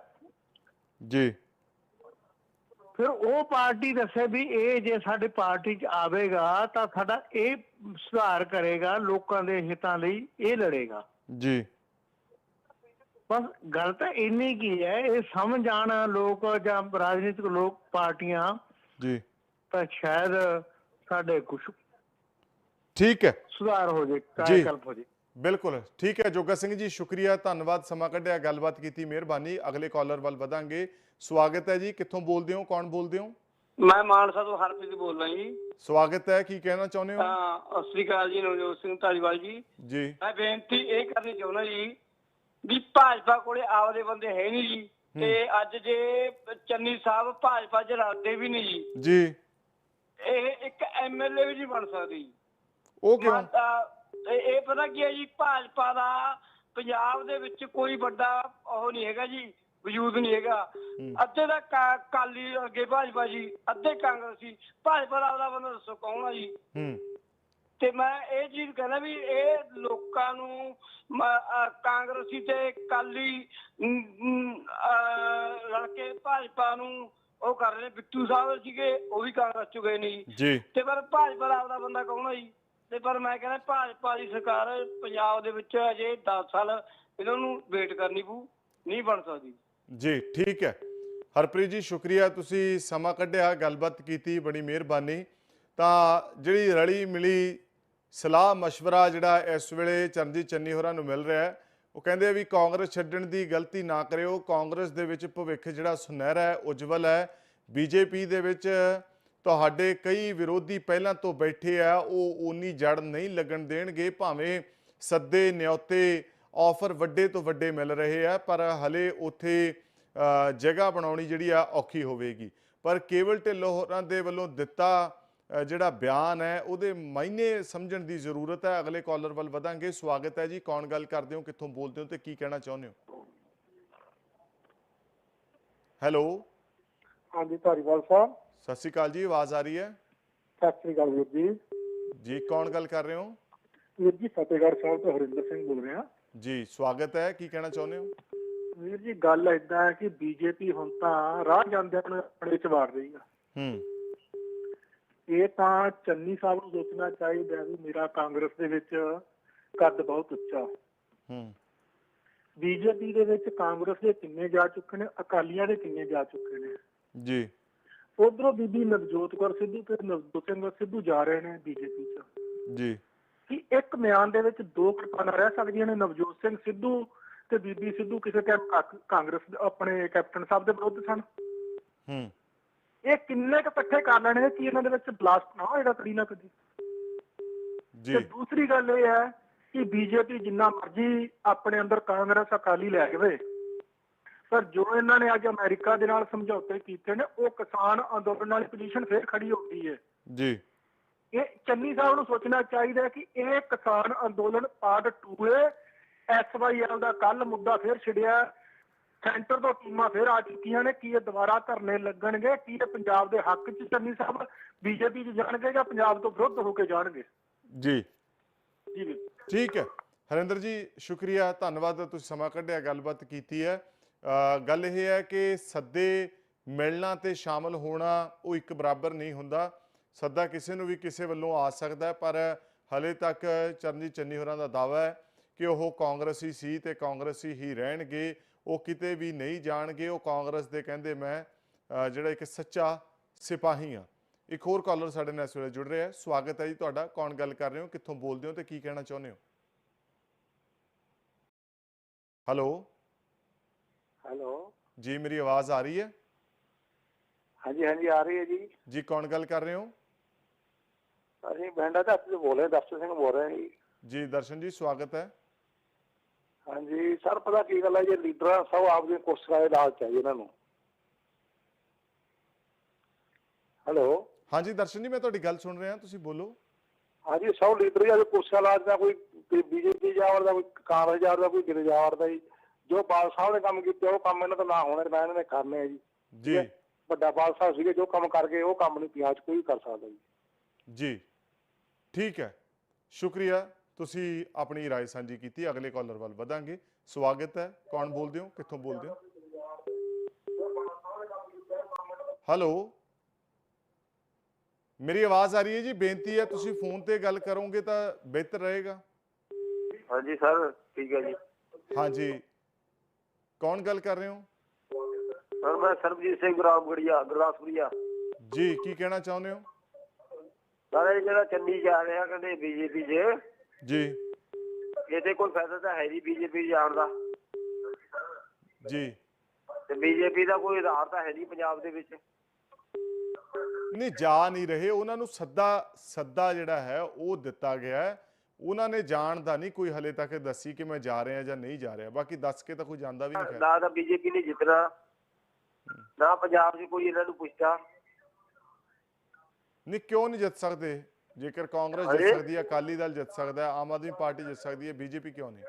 C: ਜੀ।
H: ਫਿਰ ਉਹ ਪਾਰਟੀ ਦੱਸੇ ਵੀ ਇਹ ਜੇ ਸਾਡੇ ਪਾਰਟੀ 'ਚ ਆਵੇਗਾ ਤਾਂ ਸਾਡਾ ਇਹ ਸੁਧਾਰ ਕਰੇਗਾ ਲੋਕਾਂ ਦੇ ਹਿੱਤਾਂ ਲਈ ਇਹ ਲੜੇਗਾ।
C: ਜੀ।
H: ਬਸ ਗੱਲ ਤਾਂ ਇੰਨੀ ਕੀ ਹੈ ਇਹ ਸਮਝ ਜਾਣ ਲੋਕ ਜਾਂ ਰਾਜਨੀਤਿਕ ਲੋਕ ਪਾਰਟੀਆਂ
C: ਜੀ।
H: ਤਾਂ ਸ਼ਾਇਦ ਸਾਡੇ ਕੁਝ
C: ਠੀਕ ਹੈ।
H: ਸੁਧਾਰ ਹੋ ਜੀ। ਕਾਇਕਲਪ ਹੋ ਜੇ।
C: ਬਿਲਕੁਲ ਠੀਕ ਹੈ ਜੋਗਾ ਸਿੰਘ ਜੀ ਸ਼ੁਕਰੀਆ ਧੰਨਵਾਦ ਸਮਾਂ ਕੱਢਿਆ ਗੱਲਬਾਤ ਕੀਤੀ ਮਿਹਰਬਾਨੀ ਅਗਲੇ ਕਾਲਰ ਵੱਲ ਵਧਾਂਗੇ। ਸਵਾਗਤ ਹੈ ਜੀ ਕਿੱਥੋਂ ਬੋਲਦੇ ਹੋ ਕੌਣ ਬੋਲਦੇ ਹੋ?
I: ਮੈਂ ਮਾਨਸਾ ਤੋਂ ਹਰਪ੍ਰੀਤ ਬੋਲ ਰਿਹਾ ਜੀ।
C: ਸਵਾਗਤ ਹੈ ਕੀ ਕਹਿਣਾ ਚਾਹੁੰਦੇ ਹੋ?
I: ਸਤਿ ਸ੍ਰੀ ਅਕਾਲ ਜੀ ਨਵਜੋਤ ਸਿੰਘ ਧਾਲੀਵਾਲ ਜੀ।
C: ਜੀ।
I: ਮੈਂ ਬੇਨਤੀ ਇਹ ਕਰਨੀ ਚਾਹੁੰਦਾ ਜੀ ਵੀ ਭਾਜਪਾ ਕੋਲੇ ਆਪਦੇ ਬੰਦੇ ਹੈ ਨਹੀਂ ਜੀ ਤੇ ਅੱਜ ਜੇ ਚੰਨੀ ਸਾਹਿਬ ਭਾਜਪਾ ਚ ਰਲਦੇ ਵੀ ਨਹੀਂ ਜੀ
C: ਜੀ।
I: ਇਹ ਇੱਕ ਐਮਐਲਏ ਵੀ ਨਹੀਂ ਬਣ ਸਕਦੀ।
C: ਉਹ ਕਿਉਂ?
I: ਮਾਤਾ- ਇਹ ਪਤਾ ਕੀ ਹੈ ਜੀ? ਭਾਜਪਾ ਦਾ ਪੰਜਾਬ ਦੇ ਵਿੱਚ ਕੋਈ ਵੱਡਾ ਉਹ ਨਹੀਂ ਹੈਗਾ ਜੀ ਵਜੂਦ ਨਹੀਂ ਹੈਗਾ। ਅੱਧੇ ਦਾ ਕਾਲੀ ਅੱਗੇ ਭਾਜਪਾ ਜੀ ਅੱਧੇ ਕਾਂਗਰਸੀ ਭਾਜਪਾ ਦਾ ਆਪਦਾ ਬੰਦਾ ਦੱਸੋ ਕੌਣ ਆ ਜੀ? ਤੇ ਮੈਂ ਇਹ ਚੀਜ਼ ਕਹਿੰਦਾ ਵੀ ਇਹ ਲੋਕਾਂ ਨੂੰ ਕਾਂਗਰਸੀ ਤੇ ਕਾਲੀ ਅਮ, ਅਮ, ਅਹ, ਰਲ ਕੇ ਭਾਜਪਾ ਨੂੰ ਉਹ ਕਰ ਰਹੇ ਬਿੱਟੂ ਸਾਹਿਬ ਸੀਗੇ ਉਹ ਵੀ ਕਾਂਗਰਸ ਚ ਗਏ ਨਹੀਂ
C: ਜੀ।
I: ਤੇ ਪਰ ਭਾਜਪਾ ਦਾ ਆਪਦਾ ਬੰਦਾ ਕੌਣ ਆ ਜੀ? ਤੇ ਪਰ ਮੈਂ ਕਹਿੰਦਾ ਭਾਜਪਾ ਦੀ ਸਰਕਾਰ ਪੰਜਾਬ ਦੇ ਵਿੱਚ ਅਜੇ 10 ਸਾਲ ਇਹਨਾਂ ਨੂੰ ਵੇਟ ਕਰਨੀ ਪਊ, ਨਹੀਂ ਬਣ ਸਕਦੀ।
C: ਜੀ, ਠੀਕ ਹੈ। ਹਰਪ੍ਰੀਤ ਜੀ, ਸ਼ੁਕਰੀਆ, ਤੁਸੀਂ ਸਮਾਂ ਕੱਢਿਆ, ਗੱਲਬਾਤ ਕੀਤੀ, ਬੜੀ ਮਿਹਰਬਾਨੀ। ਤਾਂ ਜਿਹੜੀ ਰਲੀ ਮਿਲੀ ਸਲਾਹ مشਵਰਾ ਜਿਹੜਾ ਇਸ ਵੇਲੇ ਚਰਨਜੀਤ ਚੰਨੀ ਹੋਰਾਂ ਨੂੰ ਮਿਲ ਰਿਹਾ ਉਹ ਕਹਿੰਦੇ ਵੀ ਕਾਂਗਰਸ ਛੱਡਣ ਦੀ ਗਲਤੀ ਨਾ ਕਰਿਓ। ਕਾਂਗਰਸ ਦੇ ਵਿੱਚ ਭਵਿੱਖ ਜਿਹੜਾ ਸੁਨਹਿਰਾ ਹੈ, ਉਜਵਲ ਹੈ। ਬੀਜੇਪੀ ਦੇ ਵਿੱਚ ਤੁਹਾਡੇ ਕਈ ਵਿਰੋਧੀ ਪਹਿਲਾਂ ਤੋਂ ਬੈਠੇ ਆ, ਉਹ ਉਨੀ ਜੜ ਨਹੀਂ ਲੱਗਣ ਦੇਣਗੇ, ਭਾਵੇਂ ਸੱਦੇ ਨਿਉਤੇ ਆਫਰ ਵੱਡੇ ਤੋਂ ਵੱਡੇ ਮਿਲ ਰਹੇ ਆ, ਪਰ ਹਲੇ ਉਥੇ ਜਗ੍ਹਾ ਬਣਾਉਣੀ ਜਿਹੜੀ ਆ, ਔਖੀ ਹੋਵੇਗੀ। ਪਰ ਕੇਵਲ ਢਿੱਲੋਂ ਹੋਰਾਂ ਦੇ ਵੱਲੋਂ ਦਿੱਤਾ ਜਿਹੜਾ ਬਿਆਨ ਹੈ, ਉਹਦੇ ਮਾਇਨੇ ਸਮਝਣ ਦੀ ਜ਼ਰੂਰਤ ਹੈ। ਅਗਲੇ ਕਾਲਰ ਵੱਲ ਵਧਾਂਗੇ। ਸਵਾਗਤ ਹੈ ਜੀ। ਕੌਣ ਗੱਲ ਕਰਦੇ ਹੋ, ਕਿੱਥੋਂ ਬੋਲਦੇ ਹੋ ਤੇ ਕੀ ਕਹਿਣਾ ਚਾਹੁੰਦੇ ਹੋ? ਹੈਲੋ?
H: ਹਾਂਜੀ, ਧਾਰੀਵਾਲ ਸਾਹਿਬ।
C: ਸਤਿ ਸ਼੍ਰੀ ਅਕਾਲ ਜੀ ਆਵਾਜ਼ ਆ ਰਹੀ ਹੈ?
H: ਸਤਿ ਸ੍ਰੀ ਅਕਾਲ ਵੀਰ ਜੀ।
C: ਜੀ ਕੌਣ ਗੱਲ ਕਰ ਰਹੇ ਹੋ?
H: ਵੀਰ ਜੀ ਫਤਿਹਗੜ੍ਹ ਸਾਹਿਬ ਤੋਂ ਹਰਿੰਦਰ ਸਿੰਘ ਬੋਲ ਰਿਹਾ।
C: ਜੀ ਸਵਾਗਤ ਹੈ ਕੀ ਕਹਿਣਾ ਚਾਹੁੰਦੇ ਹੋ?
H: ਵੀਰ ਜੀ ਗੱਲ ਏਦਾਂ ਹੈ ਕਿ ਬੀਜੇਪੀ ਹੁਣ ਤਾਂ ਰਾਹ ਜਾਂਦਿਆਂ ਨੂੰ ਆਪਣੇ ਚ ਵਾੜ ਰਹੀ ਆ।
C: ਹੂੰ।
H: ਇਹ ਤਾਂ ਚੰਨੀ ਸਾਹਿਬ ਨੂੰ ਸੋਚਣਾ ਚਾਹੀਦਾ ਵੀ ਮੇਰਾ ਕਾਂਗਰਸ ਦੇ ਵਿੱਚ ਕੱਦ ਬਹੁਤ ਉੱਚਾ।
C: ਹੂੰ।
H: ਬੀਜੇਪੀ ਦੇ ਵਿੱਚ ਕਾਂਗਰਸ ਦੇ ਕਿੰਨੇ ਜਾ ਚੁੱਕੇ ਨੇ ਅਕਾਲੀਆਂ ਦੇ ਕਿੰਨੇ ਜਾ ਚੁੱਕੇ ਨੇ।
C: ਜੀ।
H: ਉਧਰੋਂ ਬੀਬੀ ਨਵਜੋਤ ਕੌਰ ਸਿੱਧੂ ਤੇ ਨਵਜੋਤ ਸਿੰਘ ਸਿੱਧੂ ਜਾ ਰਹੇ ਨੇ ਬੀਜੇਪੀ ਚ।
C: ਜੀ।
H: ਕਿ ਇੱਕ ਮਿਆਨ ਦੇ ਵਿੱਚ ਦੋ ਕਿਰਪਾਨਾਂ ਰਹਿ ਸਕਦੀਆਂ ਨੇ? ਨਵਜੋਤ ਸਿੰਘ ਸਿੱਧੂ ਤੇ ਬੀਬੀ ਸਿੱਧੂ ਕਿਸੇ ਟਾਈਮ ਕਾਂਗਰਸ ਆਪਣੇ ਕੈਪਟਨ ਸਾਹਿਬ ਦੇ ਵਿਰੁੱਧ ਸਨ।
C: ਹੂੰ।
H: ਇਹ ਕਿੰਨੇ ਕੁ ਇਕੱਠੇ ਕਰ ਲੈਣੇ ਕਿ ਇਹਨਾਂ ਦੇ ਵਿੱਚ ਬਲਾਸਟ ਨਾ ਹੋਏਗਾ ਕਦੀ ਨਾ ਕਦੀ?
C: ਜੀ।
H: ਤੇ ਦੂਸਰੀ ਗੱਲ ਇਹ ਹੈ ਕਿ ਬੀਜੇਪੀ ਜਿੰਨਾ ਮਰਜ਼ੀ ਆਪਣੇ ਅੰਦਰ ਕਾਂਗਰਸ ਅਕਾਲੀ ਲੈ ਜਾਵੇ ਪਰ ਜੋ ਇਹਨਾਂ ਨੇ ਅੱਜ ਅਮਰੀਕਾ ਦੇ ਨਾਲ ਸਮਝੌਤੇ ਕੀਤੇ ਨੇ ਉਹ ਕਿਸਾਨ ਅੰਦੋਲਨ ਵਾਲੀ ਪੋਜੀਸ਼ਨ ਫੇਰ ਖੜੀ ਹੋ ਗਈ ਹੈ।
C: ਜੀ।
H: ਇਹ ਚੰਨੀ ਸਾਹਿਬ ਨੂੰ ਸੋਚਣਾ ਚਾਹੀਦਾ ਹੈ ਕਿ ਇਹ ਕਿਸਾਨ ਅੰਦੋਲਨ ਪਾਰਟ 2 ਹੈ। ਐਸਵਾਈਐਲ ਦਾ ਕੱਲ ਮੁੱਦਾ ਫੇਰ ਛਿੜਿਆ ਸੈਂਟਰ ਤੋਂ ਟੀਮਾਂ ਫੇਰ ਆ ਚੁੱਕੀਆਂ ਨੇ ਕੀ ਇਹ ਦੁਬਾਰਾ ਧਰਨੇ ਲੱਗਣਗੇ ਕੀ ਇਹ ਪੰਜਾਬ ਦੇ ਹੱਕ 'ਚ ਚੰਨੀ ਸਾਹਿਬ ਬੀਜੇਪੀ 'ਚ ਜਾਣਗੇ ਜਾਂ ਪੰਜਾਬ ਤੋਂ ਵਿਰੁੱਧ ਹੋ ਕੇ ਜਾਣਗੇ?
C: ਜੀ। ਠੀਕ ਹੈ। ਹਰਿੰਦਰ ਜੀ ਸ਼ੁਕਰੀਆ। ਧੰਨਵਾਦ ਤੁਸੀਂ ਸਮਾਂ ਕੱਢਿਆ ਗੱਲਬਾਤ ਕੀਤੀ ਹੈ। ਗੱਲ ਇਹ ਹੈ ਕਿ ਸੱਦੇ ਮਿਲਣਾ ਤੇ ਸ਼ਾਮਲ ਹੋਣਾ ਉਹ ਇੱਕ ਬਰਾਬਰ ਨਹੀਂ ਹੁੰਦਾ। ਸੱਦਾ ਕਿਸੇ ਨੂੰ ਵੀ ਕਿਸੇ ਵੱਲੋਂ ਆ ਸਕਦਾ ਪਰ ਹਲੇ ਤੱਕ ਚਰਨਜੀਤ ਚੰਨੀ ਹੋਰਾਂ ਦਾ ਦਾਵਾ ਹੈ ਕਿ ਉਹ ਕਾਂਗਰਸੀ ਸੀ ਤੇ ਕਾਂਗਰਸੀ ਹੀ ਰਹਿਣਗੇ। ਉਹ ਕਿਤੇ ਵੀ ਨਹੀਂ ਜਾਣਗੇ। ਉਹ ਕਾਂਗਰਸ ਦੇ ਕਹਿੰਦੇ ਮੈਂ ਜਿਹੜਾ ਇੱਕ ਸੱਚਾ ਸਿਪਾਹੀ ਹਾਂ। ਇੱਕ ਹੋਰ ਕਾਲਰ ਸਾਡੇ ਨਾਲ ਇਸ ਵੇਲੇ ਜੁੜ ਰਿਹਾ ਹੈ। ਸਵਾਗਤ ਹੈ ਜੀ ਤੁਹਾਡਾ। ਕੌਣ ਗੱਲ ਕਰ ਰਹੇ ਹੋ? ਕਿੱਥੋਂ ਬੋਲਦੇ ਹੋ ਤੇ ਕੀ ਕਹਿਣਾ ਚਾਹੁੰਦੇ ਹੋ? ਹੈਲੋ।
H: ਹੈਲੋ।
C: ਜੀ ਮੇਰੀ ਆਵਾਜ਼ ਆ ਰਹੀ ਹੈ?
J: ਹਾਂਜੀ ਹਾਂਜੀ ਆ ਰਹੀ ਹੈ ਜੀ।
C: ਜੀ ਕੌਣ ਗੱਲ ਕਰ ਰਹੇ ਹੋ?
J: ਅਸੀਂ ਬੈਂਡਾ ਦਾ ਤੋਂ ਬੋਲ ਰਹੇ ਦਸਤ ਸਿੰਘ ਬੋਲ ਰਹੇ ਜੀ।
C: ਜੀ ਦਰਸ਼ਨ ਜੀ ਸਵਾਗਤ ਹੈ।
J: ਹਾਂਜੀ ਸਰ ਪਤਾ ਕੀ ਗੱਲ ਹੈ ਜੀ ਲੀਡਰਾਂ ਸਭ ਆਪਦੇ ਕੁਰਸੀਆਂ ਦੇ ਲਾਲਚ ਚਾਹੀਏ ਇਹਨਾਂ ਨੂੰ। ਹੈਲੋ।
C: ਹਾਂਜੀ ਦਰਸ਼ਨ ਜੀ ਮੈਂ ਤੁਹਾਡੀ ਗੱਲ ਸੁਣ ਰਿਹਾ ਤੁਸੀਂ ਬੋਲੋ।
J: ਹਾਂਜੀ ਸਭ ਲੀਡਰ ਜੀ ਕੁਰਸੀਆਂ ਲਾਲਚ ਦਾ ਕੋਈ ਬੀਜੇਪੀ ਜਾ ਵੜਦਾ ਕੋਈ ਕਾਂਗਰਸ ਜਾ ਵੜਦਾ ਕੋਈ ਕਿਤੇ ਜਾ ਵੜਦਾ ਜੀ ਜੋ ਬਾਲ ਸਾਹਿਬ ਨੇ ਕੰਮ ਕੀਤੇ ਉਹ ਕੰਮ ਇਹਨਾਂ ਤੋਂ ਨਾ ਹੋਣੇ ਮੈਂ ਇਹਨਾਂ ਨੇ ਕਰਨੇ ਆ ਜੀ
C: ਜੀ
J: ਵੱਡਾ ਬਾਲ ਸਾਹਿਬ ਸੀਗੇ ਜੋ ਕੰਮ ਕਰ ਗਏ ਉਹ ਕੰਮ ਨਹੀਂ ਪਿਆਜ ਕੋਈ ਕਰ ਸਕਦਾ ਜੀ
C: ਜੀ ਠੀਕ ਹੈ ਸ਼ੁਕਰੀਆ ਤੁਸੀਂ ਆਪਣੀ رائے ਸਾਂਝੀ ਕੀਤੀ ਅਗਲੇ ਕਾਲਰ ਵੱਲ ਵਧਾਂਗੇ ਸਵਾਗਤ ਹੈ ਕੌਣ ਬੋਲਦੇ ਹੋ ਕਿੱਥੋਂ ਬੋਲਦੇ ਹੋ ਹੈਲੋ ਮੇਰੀ ਆਵਾਜ਼ ਆ ਰਹੀ ਹੈ ਜੀ ਬੇਨਤੀ ਹੈ ਤੁਸੀਂ ਫੋਨ ਤੇ ਗੱਲ ਕਰੋਗੇ ਤਾਂ ਬਿਹਤਰ ਰਹੇਗਾ
J: ਹਾਂਜੀ ਸਰ ਠੀਕ ਹੈ ਜੀ
C: ਹਾਂਜੀ ਕੌਣ ਗੱਲ ਕਰ ਰਹੇ ਹੋ?
J: ਸਰ ਮੈਂ ਸਰਬਜੀਤ ਸਿੰਘ ਗੁਰਾਮਗੜੀਆ ਗੁਰਦਾਸਪੁਰੀਆ।
C: ਜੀ ਕੀ ਕਹਿਣਾ ਚਾਹੁੰਦੇ ਹੋ?
J: ਸਰ ਇਹ ਜਿਹੜਾ ਚੰਨੀ ਜਾ ਰਿਹਾ ਕਹਿੰਦੇ ਬੀਜੇਪੀ 'ਚ।
C: ਜੀ।
J: ਇਹਦੇ ਕੋਈ ਫਾਇਦਾ ਤਾਂ ਹੈ ਨਹੀਂ ਬੀਜੇਪੀ ਜਾਣ ਦਾ।
C: ਜੀ।
J: ਤੇ ਬੀਜੇਪੀ ਦਾ ਕੋਈ ਆਧਾਰ ਤਾਂ ਹੈ ਨਹੀਂ ਪੰਜਾਬ ਦੇ ਵਿੱਚ।
C: ਨਹੀਂ ਜਾ ਨਹੀਂ ਰਹੇ। ਉਹਨਾਂ ਨੂੰ ਸੱਦਾ ਸੱਦਾ ਜਿਹੜਾ ਹੈ ਉਹ ਦਿੱਤਾ ਗਿਆ ਹੈ। ਉਹਨਾਂ ਨੇ ਜਾਣ ਦਾ ਨਹੀਂ ਕੋਈ ਹਲੇ ਤੱਕ ਦੱਸੀ ਕਿ ਮੈਂ ਜਾ ਰਿਹਾ ਜਾਂ ਨਹੀਂ ਜਾ ਰਿਹਾ। ਬਾਕੀ ਦੱਸ ਕੇ ਤਾਂ ਕੋਈ ਜਾਂਦਾ ਵੀ ਨਹੀਂ ਖੈਰ।
J: ਨਾ ਤਾਂ ਬੀਜੇਪੀ ਨੇ ਜਿੱਤਣਾ ਨਾ ਪੰਜਾਬ 'ਚ ਕੋਈ ਇਹਨਾਂ ਨੂੰ ਪੁੱਛਦਾ।
C: ਨਹੀਂ ਕਿਉਂ ਨਹੀਂ ਜਿੱਤ ਸਕਦੇ? ਜੇਕਰ ਕਾਂਗਰਸ ਜਿੱਤ। ਸਕਦੀ ਹੈ ਅਕਾਲੀ ਦਲ ਜਿੱਤ ਸਕਦਾ ਹੈ ਆਮ ਆਦਮੀ ਪਾਰਟੀ ਜਿੱਤ ਸਕਦੀ ਹੈ ਬੀਜੇਪੀ ਕਿਉਂ ਨਹੀਂ?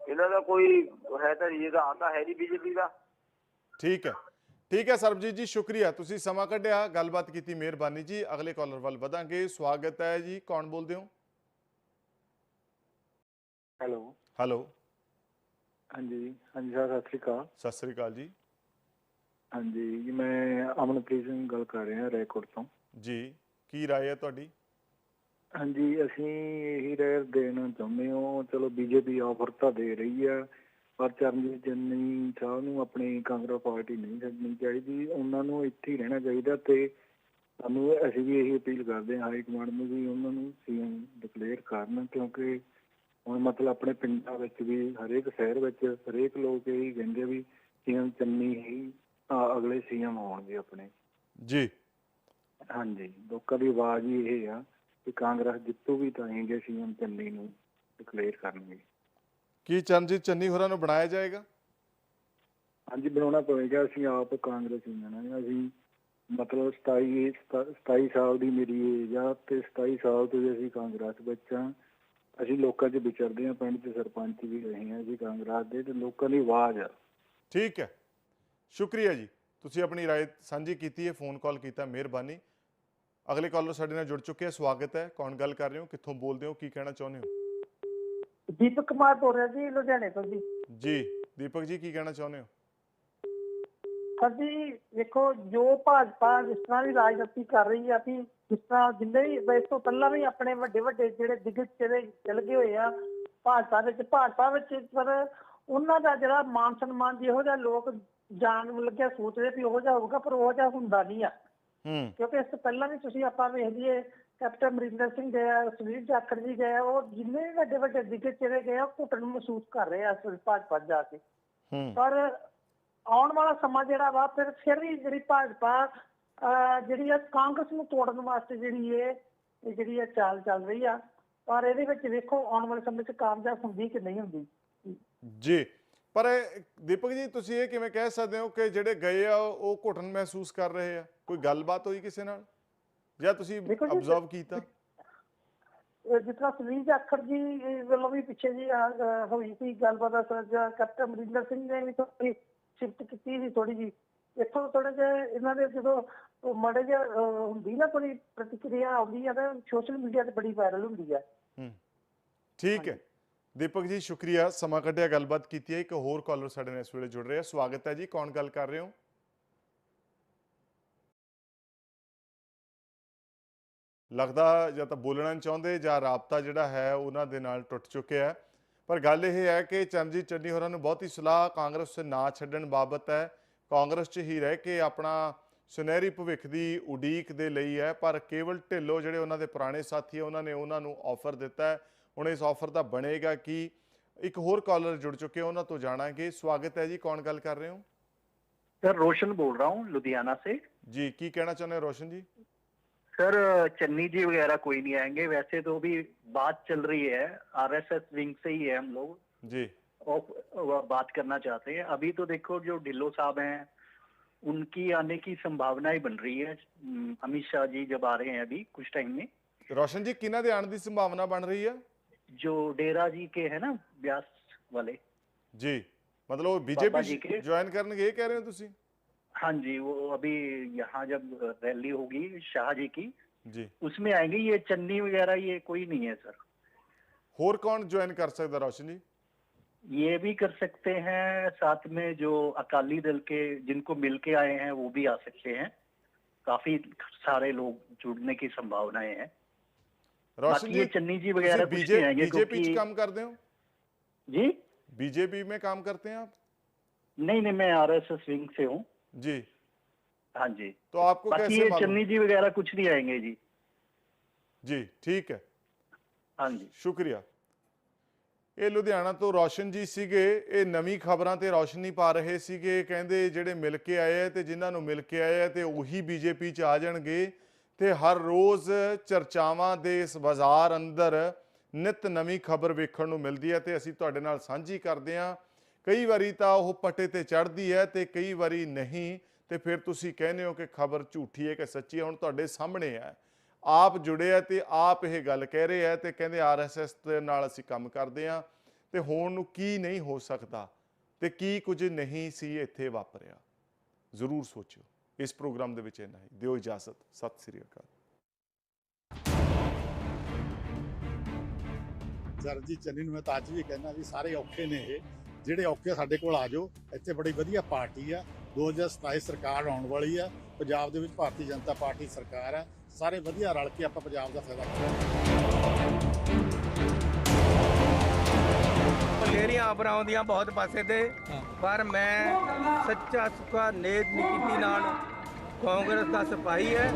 J: ਇਹਨਾਂ ਦਾ ਕੋਈ ਹੈ ਤਾਂ ਇਹ ਤਾਂ ਹੈ ਨਹੀਂ ਬੀਜੇਪੀ ਦਾ।
C: ਠੀਕ ਹੈ। ਠੀਕ ਹੈ ਸਰਬਜੀਤ ਜੀ ਸ਼ੁਕਰੀਆ। ਤੁਸੀਂ ਸਮਾਂ ਕੱਢਿਆ ਗੱਲਬਾਤ ਕੀਤੀ ਮਿਹਰਬਾਨੀ ਜੀ। ਅਗਲੇ ਕਾਲਰ ਵੱਲ ਵਧਾਂਗੇ। ਸਵਾਗਤ ਹੈ ਜੀ। ਕੌਣ ਬੋਲਦੇ ਹੋ?
J: ਹੈਲੋ।
C: ਹੈਲੋ।
J: ਹਾਂਜੀ ਹਾਂਜੀ ਸਰ ਸਤਿ ਸ਼੍ਰੀ ਅਕਾਲ।
C: ਸਤਿ ਸ੍ਰੀ ਅਕਾਲ ਜੀ।
J: ਹਾਂਜੀ ਜੀ ਮੈਂ ਅਮਨਪ੍ਰੀਤ ਸਿੰਘ ਗੱਲ ਕਰ ਰਿਹਾ ਰੈਕੋਰਡ ਤੋਂ।
C: ਜੀ ਕੀ ਰਾਏ ਹੈ ਤੁਹਾਡੀ?
J: ਹਾਂਜੀ ਅਸੀਂ ਇਹੀ ਰਹਿ ਦੇਣਾ ਚਾਹੁੰਦੇ ਹਾਂ। ਚਲੋ ਬੀਜੇਪੀ ਆਫਰ ਤਾਂ ਦੇ ਰਹੀ ਆ ਪਰ ਚਰਨਜੀਤ ਚੰਨੀ ਸਾਹਿਬ ਨੂੰ ਆਪਣੀ ਕਾਂਗਰਸ ਪਾਰਟੀ ਨਹੀਂ ਛੱਡਣੀ ਚਾਹੀਦੀ ਉਹਨਾਂ ਨੂੰ ਇੱਥੇ ਹੀ ਰਹਿਣਾ ਚਾਹੀਦਾ ਤੇ ਸਾਨੂੰ ਅਸੀਂ ਵੀ ਇਹੀ ਅਪੀਲ ਕਰਦੇ ਹਾਂ ਹਾਈ ਕਮਾਂਡ ਨੂੰ ਵੀ ਉਹਨਾਂ ਨੂੰ ਸੀਐਮ ਡਿਕਲੇਅਰ ਕਰਨ ਕਿਉਂਕਿ ਹੁਣ ਮਤਲਬ ਆਪਣੇ ਪਿੰਡਾਂ ਵਿੱਚ ਵੀ ਹਰੇਕ ਸ਼ਹਿਰ ਵਿੱਚ ਹਰੇਕ ਲੋਕ ਇਹੀ ਕਹਿੰਦੇ ਵੀ ਸੀਐਮ ਚੰਨੀ ਹੀ ਅਗਲੇ ਸੀਐਮ ਹੋਣਗੇ ਆਪਣੇ।
C: ਜੀ।
J: ਹਾਂਜੀ ਲੋਕਾਂ ਦੀ ਆਵਾਜ਼ ਹੀ ਇਹ ਆ ਕਿ ਕਾਂਗਰਸ ਜਿੱਤੂਗੀ ਤਾਂ ਹੀ ਜੇ ਸੀਐਮ ਚੰਨੀ ਨੂੰ ਡਿਕਲੇਅਰ ਕਰਨਗੇ।
C: ਕੀ ਚਰਨਜੀਤ ਚੰਨੀ ਹੋਰਾਂ ਨੂੰ ਬਣਾਇਆ ਜਾਏਗਾ?
J: ਹਾਂਜੀ ਬਣਾਉਣਾ ਪਵੇਗਾ। ਅਸੀਂ ਆਪ ਕਾਂਗਰਸ ਹੀ ਹਾਂ ਅਸੀਂ ਮਤਲਬ 27 27 ਸਾਲ ਦੀ ਮੇਰੀ ਏਜ ਆ ਤੇ 27 ਸਾਲ ਤੋਂ ਅਸੀਂ ਕਾਂਗਰਸ ਵਿੱਚ ਆ। ਅਸੀਂ ਲੋਕਾਂ 'ਚ ਵਿਚਰਦੇ ਆ। ਪਿੰਡ 'ਚ ਸਰਪੰਚ ਵੀ ਰਹੇ ਹਾਂ ਅਸੀਂ ਕਾਂਗਰਸ ਦੇ ਤੇ ਲੋਕਾਂ ਦੀ ਆਵਾਜ਼ ਆ।
C: ਠੀਕ ਹੈ। ਸ਼ੁਕਰੀਆ ਜੀ। ਤੁਸੀਂ ਆਪਣੀ ਰਾਏ ਸਾਂਝੀ ਕੀਤੀ ਹੈ ਫੋਨ ਕਾਲ ਕੀਤਾ ਮਿਹਰਬਾਨੀ। ਅਗਲੇ ਕਾਲਰ ਸਾਡੇ ਨਾਲ ਜੁੜ ਚੁੱਕੇ ਹੈ ਸਵਾਗਤ ਹੈ। ਕੌਣ ਗੱਲ ਕਰ ਰਹੇ ਹੋ? ਕਿੱਥੋਂ ਬੋਲਦੇ ਹੋ? ਕੀ ਕਹਿਣਾ ਚਾਹੁੰਦੇ ਹੋ?
K: ਦੀਪਕ ਕੁਮਾਰ ਬੋਲ ਰਿਹਾ ਜੀ ਲੁਧਿਆਣੇ ਤੋਂ ਜੀ।
C: ਜੀ ਦੀਪਕ ਜੀ ਕੀ ਕਹਿਣਾ ਚਾਹੁੰਦੇ ਹੋ?
K: ਸਰ ਜੀ ਦੇਖੋ ਜੋ ਭਾਜਪਾ ਜਿਸ ਤਰ੍ਹਾਂ ਵੀ ਰਾਜਨੀਤੀ ਕਰ ਰਹੀ ਆ ਵੀ ਜਿਸ ਤਰ੍ਹਾਂ ਜਿੰਨੇ ਵੀ ਇਸ ਤੋਂ ਪਹਿਲਾਂ ਵੀ ਆਪਣੇ ਵੱਡੇ ਵੱਡੇ ਜਿਹੜੇ ਦਿਗਜ ਜਿਹੜੇ ਚਲ ਗਏ ਹੋਏ ਆ ਭਾਜਪਾ ਵਿੱਚ ਭਾਜਪਾ ਵਿੱਚ ਪਰ ਉਹਨਾਂ ਦਾ ਜਿਹੜਾ ਮਾਨ ਸਨਮਾਨ ਜਿਹੋ ਜਿਹਾ ਲੋਕ ਜਾਣ ਲੱਗਿਆ ਸੋਚਦੇ ਵੀ ਉਹ ਜਿਹਾ ਹੋਊਗਾ ਪਰ ਉਹ ਜਿਹਾ ਹੁੰਦਾ ਨਹੀਂ ਆ।
C: ਹੂੰ।
K: ਕਿਉਂਕਿ ਇਸ ਤੋਂ ਪਹਿਲਾਂ ਵੀ ਤੁਸੀਂ ਆਪਾਂ ਵੇਖ ਲਈਏ ਕੈਪਟਨ ਅਮਰਿੰਦਰ ਸਿੰਘ ਗਏ ਆ ਸੁਨੀਲ ਜਾਖੜ ਜੀ ਗਏ ਆ, ਉਹ ਜਿੰਨੇ ਵੀ ਵੱਡੇ ਵੱਡੇ ਦਿਗਜ ਚਲੇ ਗਏ ਉਹ ਘੁੱਟਣ ਮਹਿਸੂਸ ਕਰ ਰਹੇ ਆ ਭਾਜਪਾ ਜਾ ਕੇ। ਪਰ ਆਉਣ ਵਾਲਾ ਸਮਾਂ ਜਿਹੜਾ ਵਾ ਫਿਰ ਫਿਰ ਵੀ ਜਿਹੜੀ ਭਾਜਪਾ ਜਿਹੜੀ ਆ ਕਾਂਗਰਸ ਨੂੰ ਤੋੜਨ ਵਾਸਤੇ ਜਿਹੜੀ ਇਹ ਜਿਹੜੀ ਆ ਚਾਲ ਚੱਲ ਰਹੀ ਆ ਪਰ ਇਹਦੇ ਵਿੱਚ ਵੇਖੋ ਆਉਣ ਵਾਲੇ ਸਮੇਂ 'ਚ ਕਾਮਯਾਬ ਹੁੰਦੀ ਕਿ ਨਹੀਂ ਹੁੰਦੀ।
C: ਜੀ। ਪਰ ਦੀਪਕ ਜੀ ਤੁਸੀਂ ਇਹ ਕਿਵੇਂ ਕਹਿ ਸਕਦੇ ਹੋ ਕਿ ਜਿਹੜੇ ਗਏ ਆ ਉਹ ਘੁਟਨ ਮਹਿਸੂਸ ਕਰ ਰਹੇ ਆ? ਕੋਈ ਗੱਲਬਾਤ ਹੋਈ ਕਿਸੇ ਨਾਲ? ਜਾਂ ਤੁਸੀਂ
K: ਦੇਖੋ ਜੀ,
C: ਅਬਜ਼ਰਵ ਕੀਤਾ?
K: ਜਿਸ ਤਰ੍ਹਾਂ ਸੁਨੀਲ ਜਾਖੜ ਜੀ ਵੱਲੋਂ ਵੀ ਪਿੱਛੇ ਜੀ ਆਹ, ਅਹ, ਹੋਈ ਸੀ ਗੱਲਬਾਤ ਅਸਲ 'ਚ ਕੈਪਟਨ ਅਮਰਿੰਦਰ ਸਿੰਘ ਨੇ ਵੀ ਥੋੜੀ ਸ਼ਿਫਟ ਕੀਤੀ ਸੀ ਥੋੜੀ ਜੀ ਇੱਥੋਂ ਥੋੜੇ ਜਿਹਾ ਇਹਨਾਂ ਦੇ ਜਦੋਂ ਉਹ ਮਾੜੇ ਜਿਹਾ ਅਹ, ਹੁੰਦੀ ਨਾ ਕੋਈ ਪ੍ਰਤੀਕਿਰਿਆ ਆਉਂਦੀ ਆ ਤਾਂ ਸੋਸ਼ਲ ਮੀਡੀਆ ਤੇ ਬੜੀ ਵਾਇਰਲ ਹੁੰਦੀ ਆ।
C: ਹੂੰ। ਠੀਕ ਹੈ। ਦੀਪਕ ਜੀ ਸ਼ੁਕਰੀਆ। ਸਮਾਂ ਕੱਢਿਆ ਗੱਲਬਾਤ ਕੀਤੀ ਹੈ। ਇੱਕ ਹੋਰ ਕਾਲਰ ਸਾਡੇ ਨਾਲ ਇਸ ਵੇਲੇ ਜੁੜ ਰਿਹਾ। ਸਵਾਗਤ ਹੈ ਜੀ। ਕੌਣ ਗੱਲ ਕਰ ਰਹੇ ਹੋ? ਲੱਗਦਾ ਜਾਂ ਤਾਂ ਬੋਲਣਾ ਨਹੀਂ ਚਾਹੁੰਦੇ ਜਾਂ ਰਾਬਤਾ ਜਿਹੜਾ ਹੈ ਉਹਨਾਂ ਦੇ ਨਾਲ ਟੁੱਟ ਚੁੱਕਿਆ ਹੈ। ਪਰ ਗੱਲ ਇਹ ਹੈ ਕਿ ਚਰਨਜੀਤ ਚੰਨੀ ਹੋਰਾਂ ਨੂੰ ਬਹੁਤੀ ਸਲਾਹ ਕਾਂਗਰਸ ਨਾ ਛੱਡਣ ਬਾਬਤ ਹੈ। ਕਾਂਗਰਸ 'ਚ ਹੀ ਰਹਿ ਕੇ ਆਪਣਾ ਸੁਨਹਿਰੀ ਭਵਿੱਖ ਦੀ ਉਡੀਕ ਦੇ ਲਈ ਹੈ ਪਰ ਕੇਵਲ ਢਿੱਲੋ ਜਿਹੜੇ ਉਹਨਾਂ ਦੇ ਪੁਰਾਣੇ ਸਾਥੀ ਹੈ ਉਹਨਾਂ ਨੇ ਉਹਨਾਂ ਨੂੰ ਆਫਰ ਦਿੱਤਾ ਹੈ। ਹੁਣ ਇਸ ਆਫਰ ਦਾ ਬਣੇਗਾ ਕਿ? ਇੱਕ ਹੋਰ ਕਾਲਰ ਜੁੜ ਚੁੱਕੇ ਉਹਨਾਂ ਤੋਂ ਜਾਣਾਂਗੇ। ਸਵਾਗਤ ਹੈ ਜੀ ਕੌਣ ਗੱਲ ਕਰ ਰਹੇ ਹੋ?
L: ਸਰ ਰੋਸ਼ਨ ਬੋਲ ਰਹਾ ਹੂੰ ਲੁਧਿਆਣਾ ਸੇ।
C: ਜੀ ਕੀ ਕਹਿਣਾ ਚਾਹੁੰਦੇ ਹੋ ਰੋਸ਼ਨ ਜੀ?
L: सर चन्नी जी वगैरह कोई नहीं आएँगे। वैसे तो भी बात चल रही है। आरएसएस विंग से ही है हम लोग।
C: जी।
L: और बात करना चाहते हैं। अभी तो देखो जो ढिल्लो साहब हैं उनकी आने की संभावना ही बन रही है। अमित शाह जी जब आ रहे हैं अभी कुछ टाइम में।
C: रोशन जी किना आने की संभावना बन रही है?
L: जो डेरा जी के है ना ब्यास वाले।
C: जी।
L: मतलब
C: बीजेपी ज्वाइन करने के कह रहे हैं
L: हाँ जी वो अभी यहाँ जब रैली होगी शाहजी की
C: जी।
L: उसमें आएँगे ये चन्नी वगैरह ये कोई नहीं है सर।
C: होर कौन ज्वाइन कर सकता रोशन? जी
L: ये भी कर सकते हैं साथ में जो अकाली दल के जिनको मिलके आए हैं वो भी आ सकते हैं। काफ़ी सारे लोग जुड़ने की संभावनाएँ हैं।
C: रोशन
L: जी चन्नी जी वगैरह
C: बीजेपी बीजे काम कर दे
L: जी?
C: बीजेपी में काम करते हैं आप?
L: नहीं नहीं मैं एस विंग से हूँ।
C: जी
L: हाँ जी
C: तो आपको
L: बाकी
C: कैसे
L: ये
C: मालूम
L: चन्नी जी वगैरह कुछ नहीं आएंगे जी
C: जी ठीक है
L: हाँ जी
C: ਸ਼ੁਕਰੀਆ ਇਹ ਲੁਧਿਆਣਾ ਤੋਂ ਰੌਸ਼ਨ ਜੀ ਸੀਗੇ ਇਹ ਨਵੀਂ ਖਬਰਾਂ ਤੇ ਰੌਸ਼ਨੀ ਪਾ ਰਹੇ ਸੀਗੇ ਕਹਿੰਦੇ ਜਿਹੜੇ ਮਿਲ ਕੇ ਆਏ ਆ ਤੇ ਜਿਨ੍ਹਾਂ ਨੂੰ ਮਿਲ ਕੇ ਆਏ ਆ ਤੇ ਉਹੀ ਬੀਜੇਪੀ ਚ ਆ ਜਾਣਗੇ ਤੇ ਹਰ ਰੋਜ਼ ਚਰਚਾਵਾਂ ਦੇ ਇਸ ਬਾਜ਼ਾਰ ਅੰਦਰ ਨਿਤ ਨਵੀਂ ਖਬਰ ਵੇਖਣ ਨੂੰ ਮਿਲਦੀ ਹੈ ਤੇ ਅਸੀਂ ਤੁਹਾਡੇ ਨਾਲ ਸਾਂਝੀ ਕਰਦੇ ਹਾਂ ਕਈ ਵਾਰੀ ਤਾਂ ਉਹ ਪੱਟੇ ਤੇ ਚੜ੍ਹਦੀ ਹੈ ਤੇ ਕਈ ਵਾਰੀ ਨਹੀਂ, ਤੇ ਫਿਰ ਤੁਸੀਂ ਕਹਿੰਦੇ ਹੋ ਕਿ ਖਬਰ ਝੂਠੀ ਹੈ ਕਿ ਸੱਚੀ ਹੈ, ਹੁਣ ਤੁਹਾਡੇ ਸਾਹਮਣੇ ਹੈ। ਆਪ ਜੁੜੇ ਆ ਤੇ ਆਪ ਇਹ ਗੱਲ ਕਹਿ ਰਹੇ ਆ ਤੇ ਕਹਿੰਦੇ ਆਰਐਸਐਸ ਦੇ ਨਾਲ ਅਸੀਂ ਕੰਮ ਕਰਦੇ ਆ ਤੇ ਹੋਣ ਨੂੰ ਕੀ ਨਹੀਂ ਹੋ ਸਕਦਾ ਤੇ ਕੀ ਕੁਝ ਨਹੀਂ ਸੀ ਇੱਥੇ ਵਾਪਰਿਆ। ਜ਼ਰੂਰ ਸੋਚਿਓ। ਇਸ ਪ੍ਰੋਗਰਾਮ ਦੇ ਵਿੱਚ ਇੰਨਾ ਹੀ। ਦਿਓ ਇਜਾਜ਼ਤ। ਸਤਿ ਸ੍ਰੀ ਅਕਾਲ।
A: ਸਰਜੀ ਚੰਨੀ ਨੂੰ ਮੈਂ ਤਾਂ ਅੱਜ ਵੀ ਕਹਿੰਦਾ ਵੀ ਸਾਰੇ ਔਖੇ ਨੇ ਇਹ। ਜਿਹੜੇ ਔਖੇ ਸਾਡੇ ਕੋਲ ਆ ਜਾਓ ਇੱਥੇ ਬੜੀ ਵਧੀਆ ਪਾਰਟੀ ਆ। 2027 ਸਰਕਾਰ ਆਉਣ ਵਾਲੀ ਆ। ਪੰਜਾਬ ਦੇ ਵਿੱਚ ਭਾਰਤੀ ਜਨਤਾ ਪਾਰਟੀ ਸਰਕਾਰ ਆ। ਸਾਰੇ ਵਧੀਆ ਰਲ ਕੇ ਆਪਾਂ ਪੰਜਾਬ ਦਾ ਫਾਇਦਾ ਕਰਾਂਗੇ
B: ਬਥੇਰੀਆਂ ਖਬਰਾਂ ਆਉਂਦੀਆਂ ਬਹੁਤ ਪਾਸੇ ਤੇ। ਪਰ ਮੈਂ ਸੱਚਾ ਸੁੱਕਾ ਨੇਕ ਨੀਤੀ ਨਾਲ ਕਾਂਗਰਸ ਦਾ ਸਿਪਾਹੀ ਹੈ।